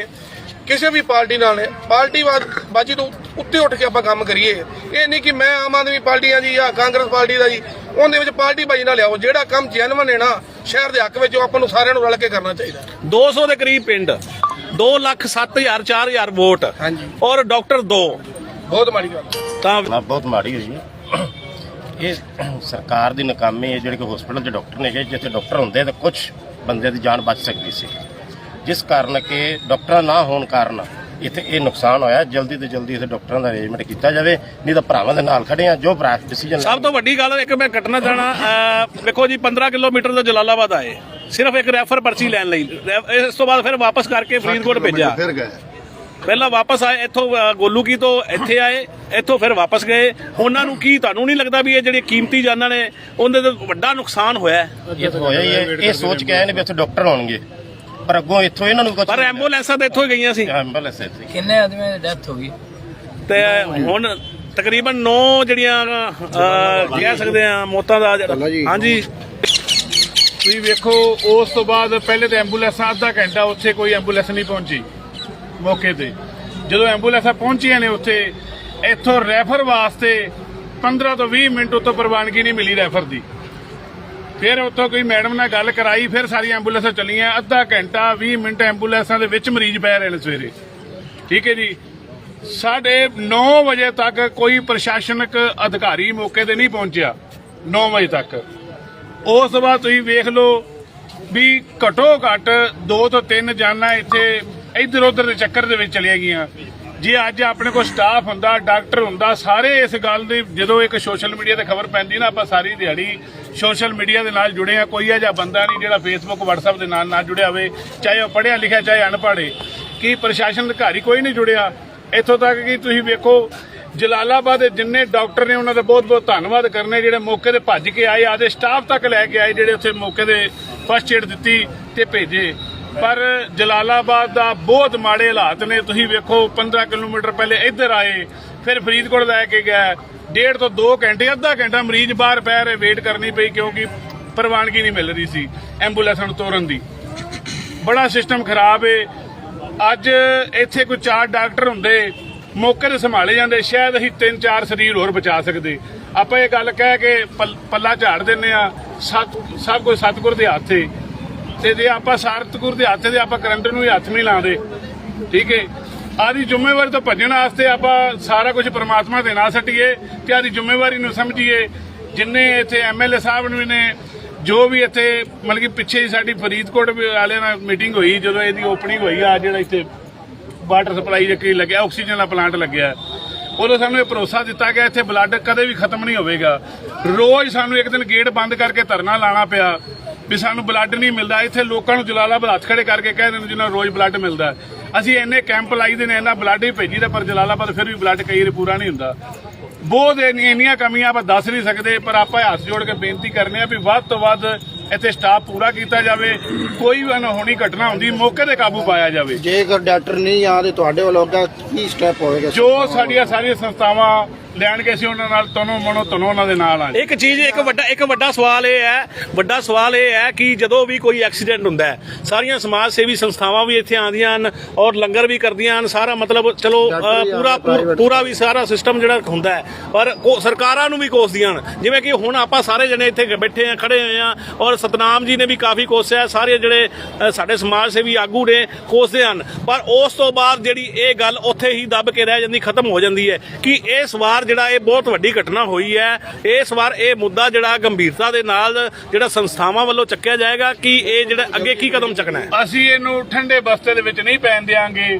ਕਿਸੇ ਵੀ ਪਾਰਟੀ ਨਾਲ ਨੇ ਪਾਰਟੀ ਬਾਦ- ਬਾਜੀ ਤੋਂ ਉੱਤੇ ਉੱਠ ਕੇ ਆਪਾਂ ਕੰਮ ਕਰੀਏ। ਇਹ ਨਹੀਂ ਕਿ ਮੈਂ ਆਮ ਆਦਮੀ ਪਾਰਟੀ ਆ ਜੀ ਜਾਂ ਕਾਂਗਰਸ ਪਾਰਟੀ ਦਾ ਜੀ ਉਹਦੇ ਵਿੱਚ ਪਾਰਟੀ ਬਾਜੀ ਨਾਲ ਲਿਆਓ। ਜਿਹੜਾ ਕੰਮ ਜੈਨੂਅਨ ਹੈ ਨਾ ਸ਼ਹਿਰ ਦੇ ਹੱਕ ਵਿੱਚ ਉਹ ਆਪਾਂ ਨੂੰ ਸਾਰਿਆਂ ਨੂੰ ਰਲ ਕੇ ਕਰਨਾ ਚਾਹੀਦਾ। 200 ਦੇ ਕਰੀਬ ਪਿੰਡ 2 ਲੱਖ 7000 4000 ਵੋਟ। ਹਾਂਜੀ। ਔਰ ਡਾਕਟਰ 2 ਬਹੁਤ ਮਾੜੀ ਗੱਲ। ਤਾਂ ਬਹੁਤ ਮਾੜੀ ਹੋਈ ਹੈ ਇਹ ਸਰਕਾਰ ਦੀ ਨਾਕਾਮੀ ਹੈ ਜਿਹੜੇ ਕਿ ਹਸਪੀਟਲ 'ਚ ਡਾਕਟਰ ਨੇ ਜਿੱਥੇ ਡਾਕਟਰ ਹੁੰਦੇ ਤਾਂ ਕੁਝ ਬੰਦੇ ਦੀ ਜਾਨ ਬਚ ਸਕਦੀ ਸੀ। ਜਿਸ ਕਾਰਨ ਕਿ ਡਾਕਟਰ ਨਾ ਹੋਣ ਕਾਰਨ ਇੱਥੇ ਇਹ ਨੁਕਸਾਨ ਹੋਇਆ। ਜਲਦੀ ਤੋਂ ਜਲਦੀ ਇਸ ਡਾਕਟਰਾਂ ਦਾ ਅਰੇਂਜਮੈਂਟ ਕੀਤਾ ਜਾਵੇ ਨਹੀਂ ਤਾਂ ਭਰਾਵਾਂ ਦੇ ਨਾਲ ਖੜੇ ਆ ਜੋ ਭਰਾ ਡਿਸੀਜਨ ਸਭ ਤੋਂ ਵੱਡੀ ਗੱਲ ਇੱਕ ਮੈਂ ਕੱਟਣਾ ਚਾਹਣਾ ਵੇਖੋ ਜੀ 15 ਕਿਲੋਮੀਟਰ ਤੋਂ ਜਲਾਲਾਬਾਦ ਆਏ। ਸਿਰਫ ਇੱਕ ਰੈਫਰ ਪਰਚੀ ਲੈਣ ਲਈ। ਇਸ ਤੋਂ ਬਾਅਦ ਫਿਰ ਵਾਪਸ ਕਰਕੇ ਫਰੀਦਕੋਟ ਭੇਜਿਆ। ਫਿਰ ਗਏ। ਪਹਿਲਾਂ ਵਾਪਸ ਆਏ ਇੱਥੋਂ ਗੋਲੂ ਕੀ ਤੋਂ ਇੱਥੇ ਆਏ ਇੱਥੋਂ ਫਿਰ ਵਾਪਸ ਗਏ। ਉਹਨਾਂ ਨੂੰ ਕੀ ਤੁਹਾਨੂੰ ਨਹੀਂ ਲੱਗਦਾ ਵੀ ਇਹ ਜਿਹੜੇ ਕੀਮਤੀ ਜਾਨਾਂ ਨੇ ਉਹਦੇ ਤੇ ਵੱਡਾ ਨੁਕਸਾਨ ਹੋਇਆ ਹੈ? ਇਹ ਤਾਂ ਹੋਇਆ ਹੀ ਹੈ। ਇਹ ਸੋਚ ਕੇ ਆਏ ਨੇ ਵੀ ਇੱਥੇ ਡਾਕਟਰ ਹੋਣਗੇ। ਪਰ ਅੱਗੋਂ ਇੱਥੋਂ ਇਹਨਾਂ ਨੂੰ ਕੁਝ ਪਰ ਐਂਬੂਲੈਂਸਾਂ ਤਾਂ ਇੱਥੋਂ ਹੀ ਗਈਆਂ ਸੀ। ਐਂਬੂਲੈਂਸ ਇੱਥੇ ਕਿੰਨੇ ਆਦਮੀਆਂ ਦੀ ਡੈਥ ਹੋ ਗਈ? ਤੇ ਹੁਣ ਤਕਰੀਬਨ 9 ਜਿਹੜੀਆਂ ਕਹਿ ਸਕਦੇ ਆ ਮੌਤਾਂ ਦਾ ਜਿਹੜਾ- ਹਾਂਜੀ। ਤੁਸੀਂ ਵੇਖੋ ਉਸ ਤੋਂ ਬਾਅਦ ਪਹਿਲੇ ਤੇ ਐਂਬੂਲੈਂਸਾਂ ਅੱਧਾ ਘੰਟਾ ਉੱਥੇ ਕੋਈ ਐਂਬੂਲੈਂਸ ਨਹੀਂ ਪਹੁੰਚੀ ਮੌਕੇ ਤੇ। ਜਦੋਂ ਐਂਬੂਲੈਂਸਾਂ ਪਹੁੰਚੀਆਂ ਨੇ ਉੱਥੇ ਇੱਥੋਂ ਰੈਫਰ ਵਾਸਤੇ 15 ਤੋਂ 20 ਮਿੰਟ ਉੱਤੋਂ ਪ੍ਰਵਾਨਗੀ ਨਹੀਂ ਮਿਲੀ ਰੈਫਰ ਦੀ। ਫਿਰ ਉੱਥੋਂ ਕੋਈ ਮੈਡਮ ਨਾਲ ਗੱਲ ਕਰਾਈ, ਫਿਰ ਸਾਰੀਆਂ ਐਂਬੂਲੈਂਸਾਂ ਚੱਲੀਆਂ, ਅੱਧਾ ਘੰਟਾ 20 ਮਿੰਟ ਐਂਬੂਲੈਂਸਾਂ ਦੇ ਵਿੱਚ ਮਰੀਜ਼ ਪੈ ਰਹੇ ਨੇ ਸਵੇਰੇ। ਠੀਕ ਹੈ ਜੀ? ਸਾਡੇ 9 ਵਜੇ ਤੱਕ ਕੋਈ ਪ੍ਰਸ਼ਾਸਨਿਕ ਅਧਿਕਾਰੀ ਮੌਕੇ ਤੇ ਨਹੀਂ ਪਹੁੰਚਿਆ 9 ਵਜੇ ਤੱਕ। ਉਸ ਤੋਂ ਬਾਅਦ ਤੁਸੀਂ ਵੇਖ ਲਓ ਵੀ ਘਟੋ ਘੱਟ ਦੋ ਤੋਂ ਤਿੰਨ ਜਾਨਾਂ ਇੱਥੇ ਇੱਧਰ ਉੱਧਰ ਦੇ ਚੱਕਰ ਦੇ ਵਿੱਚ ਚਲੀਆਂ ਗਈਆਂ। ਜੇ ਅੱਜ ਆਪਣੇ ਕੋਲ ਸਟਾਫ ਹੁੰਦਾ ਡਾਕਟਰ ਹੁੰਦਾ, ਸਾਰੇ ਇਸ ਗੱਲ ਦੀ ਜਦੋਂ ਇੱਕ ਸੋਸ਼ਲ ਮੀਡੀਆ ਤੇ ਖਬਰ ਪੈਂਦੀ ਨਾ, ਆਪਾਂ ਸਾਰੀ ਦਿਹਾੜੀ ਸੋਸ਼ਲ ਮੀਡੀਆ ਦੇ ਨਾਲ ਜੁੜੇ ਆ ਕੋਈ ਅਜਿਹਾ ਬੰਦਾ ਨਹੀਂ ਜਿਹੜਾ ਫੇਸਬੁੱਕ WhatsApp ਦੇ ਨਾਲ ਨਾ ਜੁੜਿਆ ਹੋਵੇ, ਚਾਹੇ ਉਹ ਪੜ੍ਹਿਆ ਲਿਖਿਆ, ਚਾਹੇ ਅਨਪੜ੍ਹੇ ਕੀ ਪ੍ਰਸ਼ਾਸਨ ਅਧਿਕਾਰੀ ਕੋਈ ਨਹੀਂ ਜੁੜਿਆ? ਇੱਥੋਂ ਤੱਕ ਕਿ ਤੁਸੀਂ ਵੇਖੋ, ਜਲਾਲਾਬਾਦ ਦੇ ਜਿੰਨੇ ਡਾਕਟਰ ਨੇ, ਉਹਨਾਂ ਦਾ ਬਹੁਤ ਬਹੁਤ ਧੰਨਵਾਦ ਕਰਨੇ। ਜਿਹੜੇ ਮੌਕੇ ਤੇ ਭੱਜ ਕੇ ਆਏ, ਆਦੇ ਸਟਾਫ ਤੱਕ ਲੈ ਕੇ ਆਏ, ਜਿਹੜੇ ਉੱਥੇ ਮੌਕੇ ਤੇ ਫਸਟ ਏਡ ਦਿੱਤੀ ਤੇ ਭੇਜੇ। ਪਰ ਜਲਾਲਾਬਾਦ ਦਾ ਬਹੁਤ ਮਾੜੇ ਹਾਲਾਤ ਨੇ। ਤੁਸੀਂ ਵੇਖੋ 15 ਕਿਲੋਮੀਟਰ ਪਹਿਲੇ ਇੱਧਰ ਆਏ, ਫਿਰ ਫਰੀਦਕੋਟ ਲੈ ਕੇ ਗਏ ਡੇਢ ਤੋਂ 2 ਘੰਟੇ, ਅੱਧਾ ਘੰਟਾ ਮਰੀਜ਼ ਬਾਹਰ ਪੈ ਰਹੇ, ਵੇਟ ਕਰਨੀ ਪਈ ਕਿਉਂਕਿ ਪ੍ਰਵਾਨਗੀ ਨਹੀਂ ਮਿਲ ਰਹੀ ਸੀ ਐਂਬੂਲੈਂਸਾਂ ਨੂੰ ਤੋਰਨ ਦੀ। ਬੜਾ ਸਿਸਟਮ ਖਰਾਬ ਏ। ਅੱਜ ਇੱਥੇ ਕੋਈ ਚਾਰ ਡਾਕਟਰ ਹੁੰਦੇ, ਮੌਕੇ ਤੇ ਸੰਭਾਲੇ ਜਾਂਦੇ, ਸ਼ਾਇਦ ਅਸੀਂ ਤਿੰਨ ਚਾਰ ਸਰੀਰ ਹੋਰ ਬਚਾ ਸਕਦੇ। ਆਪਾਂ ਇਹ ਗੱਲ ਕਹਿ ਕੇ ਪੱਲਾ ਝਾੜ ਦਿੰਨੇ ਆ ਸਤ, ਸਭ ਕੁਝ ਸਤਿਗੁਰ ਦੇ ਹੱਥ ਏ। ਤੇ ਜੇ ਆਪਾਂ ਸਾਰਤਕੁਰ ਦੇ ਹੱਥ ਤੇ ਆਪਾਂ ਕਰੰਟ ਨੂੰ ਹੀ ਹੱਥ ਨਹੀਂ ਲਾਉਂਦੇ। ਠੀਕ ਏ ਆਦੀ ਜ਼ਿੰਮੇਵਾਰੀ ਤੋਂ ਭੱਜਣ ਵਾਸਤੇ ਆਪਾਂ ਸਾਰਾ ਕੁਝ ਪ੍ਰਮਾਤਮਾ ਦੇ ਨਾਲ ਸੱਟੀਏ ਤੇ ਆਦੀ ਜ਼ਿੰਮੇਵਾਰੀ ਨੂੰ ਸਮਝੀਏ। ਜਿੰਨੇ ਇੱਥੇ ਐਮਐਲਏ ਸਾਹਿਬ ਨੂੰ ਨੇ, ਜੋ ਵੀ ਇੱਥੇ ਮਤਲਬ ਕਿ ਪਿੱਛੇ ਸਾਡੀ ਫਰੀਦਕੋਟ ਵਾਲਿਆਂ ਨਾਲ ਮੀਟਿੰਗ ਹੋਈ, ਜਦੋਂ ਇਹਦੀ ਓਪਨਿੰਗ ਹੋਈ, ਆ ਜਿਹੜਾ ਇੱਥੇ ਵਾਟਰ ਸਪਲਾਈ ਦੇ ਕੀ ਲੱਗਿਆ, ਆਕਸੀਜਨ ਦਾ ਪਲਾਂਟ ਲੱਗਿਆ। ਉਦੋਂ ਸਾਨੂੰ ਇਹ ਭਰੋਸਾ ਦਿੱਤਾ ਗਿਆ, ਇੱਥੇ ਬਲੱਡ ਕਦੇ ਵੀ ਖਤਮ ਨਹੀਂ ਹੋਵੇਗਾ। ਰੋਜ਼ ਸਾਨੂੰ ਇੱਕ ਦਿਨ ਗੇਟ ਬੰਦ ਕਰਕੇ ਧਰਨਾ ਲਾਣਾ ਪਿਆ। ਵੀ ਸਾਨੂੰ ਬਲੱਡ ਨਹੀਂ ਮਿਲਦਾ ਇੱਥੇ ਲੋਕਾਂ ਨੂੰ ਜਲਾਲਾਬਾਦ ਹੱਥ ਖੜੇ ਕਰਕੇ ਕਹਿੰਦੇ ਨੇ ਜਿਨ੍ਹਾਂ ਨੂੰ ਰੋਜ਼ ਬਲੱਡ ਮਿਲਦਾ। ਅਸੀਂ ਇੰਨੇ ਕੈਂਪ ਲਾਈਦੇ ਨੇ ਇਹਨਾਂ ਬਲੱਡ ਹੀ ਭੇਜੀਦਾ ਪਰ ਜਲਾਲਾਬਾਦ ਫਿਰ ਵੀ ਬਲੱਡ ਕਈ ਵਾਰੀ ਪੂਰਾ ਨਹੀਂ ਹੁੰਦਾ। ਬਹੁਤ ਇੰਨੀ- ਇੰਨੀਆਂ ਕਮੀਆਂ ਆਪਾਂ ਦੱਸ ਨਹੀਂ ਸਕਦੇ ਪਰ ਆਪਾਂ ਹੱਥ ਜੋੜ ਕੇ ਬੇਨਤੀ ਕਰਨੇ ਆ ਵੀ ਵੱਧ ਤੋਂ ਵੱਧ ਇੱਥੇ ਸਟਾਫ ਪੂਰਾ ਕੀਤਾ ਜਾਵੇ ਕੋਈ ਵੀ ਅਨਹੋਣੀ ਘਟਨਾ ਹੁੰਦੀ ਮੌਕੇ ਤੇ ਕਾਬੂ ਪਾਇਆ ਜਾਵੇ। ਜੇਕਰ ਡਾਕਟਰ ਨਹੀਂ ਆਦੇ ਤੁਹਾਡੇ ਵੱਲੋਂ ਕੀ ਸਟੈਪ ਹੋਵੇਗਾ? ਜੋ ਸਾਡੀਆਂ ਸਾਰੀਆਂ ਸੰਸਥਾਵਾਂ ਲੈਣਗੇ ਅਸੀਂ ਉਹਨਾਂ ਨਾਲ ਤਨੋ ਮਨੋ ਤਨੋ ਉਹਨਾਂ ਦੇ ਨਾਲ ਆ ਇੱਕ ਚੀਜ਼ ਇੱਕ ਵੱਡਾ ਇੱਕ ਵੱਡਾ ਸਵਾਲ ਇਹ ਹੈ ਵੱਡਾ ਸਵਾਲ ਇਹ ਹੈ ਕਿ ਜਦੋਂ ਵੀ ਕੋਈ ਐਕਸੀਡੈਂਟ ਹੁੰਦਾ ਹੈ ਸਾਰੀਆਂ ਸਮਾਜ ਸੇਵੀ ਸੰਸਥਾਵਾਂ ਵੀ ਇੱਥੇ ਆਉਂਦੀਆਂ ਹਨ ਔਰ ਲੰਗਰ ਵੀ ਕਰਦੀਆਂ ਹਨ ਸਾਰਾ ਮਤਲਬ ਚਲੋ ਅ, ਪੂਰਾ ਪੂਰਾ- ਪੂਰਾ ਵੀ ਸਾਰਾ ਸਿਸਟਮ ਜਿਹੜਾ ਹੁੰਦਾ ਹੈ ਪਰ ਕੋ- ਸਰਕਾਰਾਂ ਨੂੰ ਵੀ ਕੋਸਦੀਆਂ ਹਨ। ਜਿਵੇਂ ਕਿ ਹੁਣ ਆਪਾਂ ਸਾਰੇ ਜਣੇ ਇੱਥੇ ਬੈਠੇ ਆ ਖੜੇ ਹੋਏ ਆ ਔਰ ਸਤਨਾਮ ਜੀ ਨੇ ਵੀ ਕਾਫੀ ਕੋਸਿਆ ਸਾਰੇ ਜਿਹੜੇ ਅ, ਸਾਡੇ ਸਮਾਜ ਸੇਵੀ ਆਗੂ ਨੇ ਕੋਸਦੇ ਹਨ ਪਰ ਉਸ ਤੋਂ ਬਾਅਦ ਜਿਹੜੀ ਇਹ ਗੱਲ ਉੱਥੇ ਹੀ ਦੱਬ ਕੇ ਰਹਿ ਜਾਂਦੀ ਖਤਮ ਹੋ ਜਾਂਦੀ ਹੈ ਕਿ ਇਸ ਵਾਰ ਜਿਹੜਾ ਇਹ ਬਹੁਤ ਵੱਡੀ ਘਟਨਾ ਹੋਈ ਹੈ, ਇਸ ਵਾਰ ਇਹ ਮੁੱਦਾ ਜਿਹੜਾ ਗੰਭੀਰਤਾ ਦੇ ਨਾਲ ਜਿਹੜਾ ਸੰਸਥਾਵਾਂ ਵੱਲੋਂ ਚੱਕਿਆ ਜਾਏਗਾ ਕਿ ਇਹ ਜਿਹੜਾ ਅੱਗੇ ਕੀ ਕਦਮ ਚੱਕਣਾ ਹੈ? ਅਸੀਂ ਇਹਨੂੰ ਠੰਡੇ ਬਸਤੇ ਦੇ ਵਿੱਚ ਨਹੀਂ ਪੈਣ ਦਿਆਂਗੇ।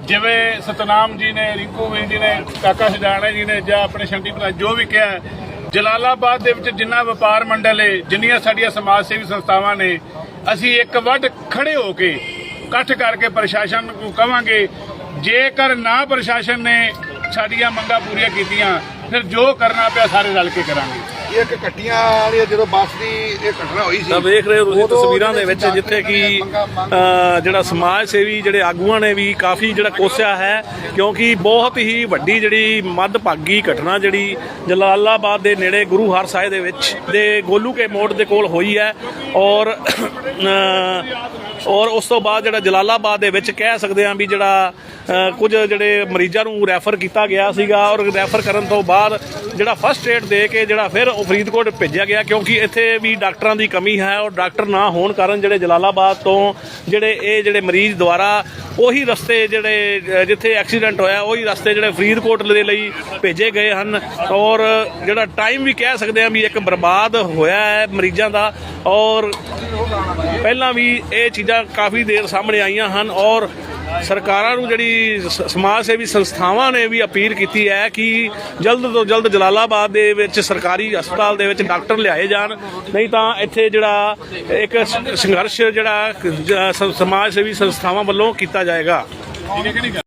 ਜਿਵੇਂ ਸਤਨਾਮ ਜੀ ਨੇ, ਰਿੰਕੂ ਵੀਰ ਜੀ ਨੇ, ਕਾਕਾ ਸਜਾਣਾ ਜੀ ਨੇ ਜਾਂ ਆਪਣੇ ਸ਼ੰਟੀ ਪ੍ਰਧਾਨ ਜੋ ਵੀ ਕਿਹਾ ਜਲਾਲਾਬਾਦ ਦੇ ਵਿੱਚ ਜਿੰਨਾ ਵਪਾਰ ਮੰਡਲ ਏ, ਜਿੰਨੀਆਂ ਸਾਡੀਆਂ ਸਮਾਜ ਸੇਵੀ ਸੰਸਥਾਵਾਂ ਨੇ, ਅਸੀਂ ਇੱਕ ਵੱਡ ਖੜੇ ਹੋ ਕੇ, ਇਕੱਠ ਕਰਕੇ ਪ੍ਰਸ਼ਾਸਨ ਨੂੰ ਕਵਾਂਗੇ ਜੇਕਰ ਨਾ ਪ੍ਰਸ਼ਾਸਨ ਨੇ ਸਾਡੀਆਂ ਮੰਗਾਂ ਪੂਰੀਆਂ ਕੀਤੀਆਂ, ਫਿਰ ਜੋ ਕਰਨਾ ਪਿਆ ਸਾਰੇ ਰਲ ਕੇ ਕਰਾਂਗੇ। ਇਹ ਇੱਕ ਕੱਟੀਆਂ ਵਾਲੀ ਜਦੋਂ ਬੱਸ ਦੀ ਇਹ ਘਟਨਾ ਹੋਈ ਸੀ ਤਾਂ ਵੇਖ ਰਹੇ ਹੋ ਤੁਸੀਂ ਤਸਵੀਰਾਂ ਦੇ ਵਿੱਚ ਜਿੱਥੇ ਕਿ ਜਿਹੜਾ ਸਮਾਜ ਸੇਵੀ ਜਿਹੜੇ ਆਗੂਆਂ ਨੇ ਵੀ ਕਾਫੀ ਜਿਹੜਾ ਕੋਸਿਆ ਹੈ ਕਿਉਂਕਿ ਬਹੁਤ ਹੀ ਵੱਡੀ ਜਿਹੜੀ ਮੱਧਭਾਗੀ ਘਟਨਾ ਜਿਹੜੀ ਜਲਾਲਾਬਾਦ ਦੇ ਨੇੜੇ ਗੁਰੂ ਹਰ ਸਾਹਿਬ ਦੇ ਵਿੱਚ ਦੇ ਗੋਲੂ ਕੇ ਮੋੜ ਦੇ ਕੋਲ ਹੋਈ ਹੈ ਔਰ ਔਰ ਉਸ ਤੋਂ ਬਾਅਦ ਜਿਹੜਾ ਜਲਾਲਾਬਾਦ ਦੇ ਵਿੱਚ ਕਹਿ ਸਕਦੇ ਹਾਂ ਵੀ ਜਿਹੜਾ ਕੁਝ ਜਿਹੜੇ ਮਰੀਜ਼ਾਂ ਨੂੰ ਰੈਫਰ ਕੀਤਾ ਗਿਆ ਸੀਗਾ ਔਰ ਰੈਫਰ ਕਰਨ ਤੋਂ ਬਾਅਦ ਜਿਹੜਾ ਫਸਟ ਏਡ ਦੇ ਕੇ ਜਿਹੜਾ ਫਿਰ ਉਹ ਫਰੀਦਕੋਟ ਭੇਜਿਆ ਗਿਆ ਕਿਉਂਕਿ ਇੱਥੇ ਵੀ ਡਾਕਟਰਾਂ ਦੀ ਕਮੀ ਹੈ ਔਰ ਡਾਕਟਰ ਨਾ ਹੋਣ ਕਾਰਨ ਜਿਹੜੇ ਜਲਾਲਾਬਾਦ ਤੋਂ ਜਿਹੜੇ ਇਹ ਜਿਹੜੇ ਮਰੀਜ਼ ਦੁਆਰਾ ਉਹੀ ਰਸਤੇ ਜਿਹੜੇ ਜਿੱਥੇ ਐਕਸੀਡੈਂਟ ਹੋਇਆ, ਉਹੀ ਰਸਤੇ ਜਿਹੜੇ ਫਰੀਦਕੋਟ ਦੇ ਲਈ ਭੇਜੇ ਗਏ ਹਨ ਔਰ ਜਿਹੜਾ ਟਾਈਮ ਵੀ ਕਹਿ ਸਕਦੇ ਹਾਂ ਵੀ ਇੱਕ ਬਰਬਾਦ ਹੋਇਆ ਹੈ ਮਰੀਜ਼ਾਂ ਦਾ ਔਰ ਪਹਿਲਾਂ ਵੀ ਇਹ ਚੀਜ਼ਾਂ ਕਾਫੀ ਦੇਰ ਸਾਹਮਣੇ ਆਈਆਂ ਹਨ ਔਰ ਸਰਕਾਰਾਂ ਨੂੰ ਜਿਹੜੀ ਸ- ਸਮਾਜ ਸੇਵੀ ਸੰਸਥਾਵਾਂ ਨੇ ਵੀ ਅਪੀਲ ਕੀਤੀ ਹੈ ਕਿ ਜਲਦ ਤੋਂ ਜਲਦ ਜਲਾਲਾਬਾਦ ਦੇ ਵਿੱਚ ਸਰਕਾਰੀ ਹਸਪਤਾਲ ਦੇ ਵਿੱਚ ਡਾਕਟਰ ਲਿਆਏ ਜਾਣ। ਨਹੀਂ ਤਾਂ ਇੱਥੇ ਜਿਹੜਾ ਇੱਕ ਸ- ਸੰਘਰਸ਼ ਜਿਹੜਾ ਜ- ਸ- ਸਮਾਜ ਸੇਵੀ ਸੰਸਥਾਵਾਂ ਵੱਲੋਂ ਕੀਤਾ ਜਾਏਗਾ।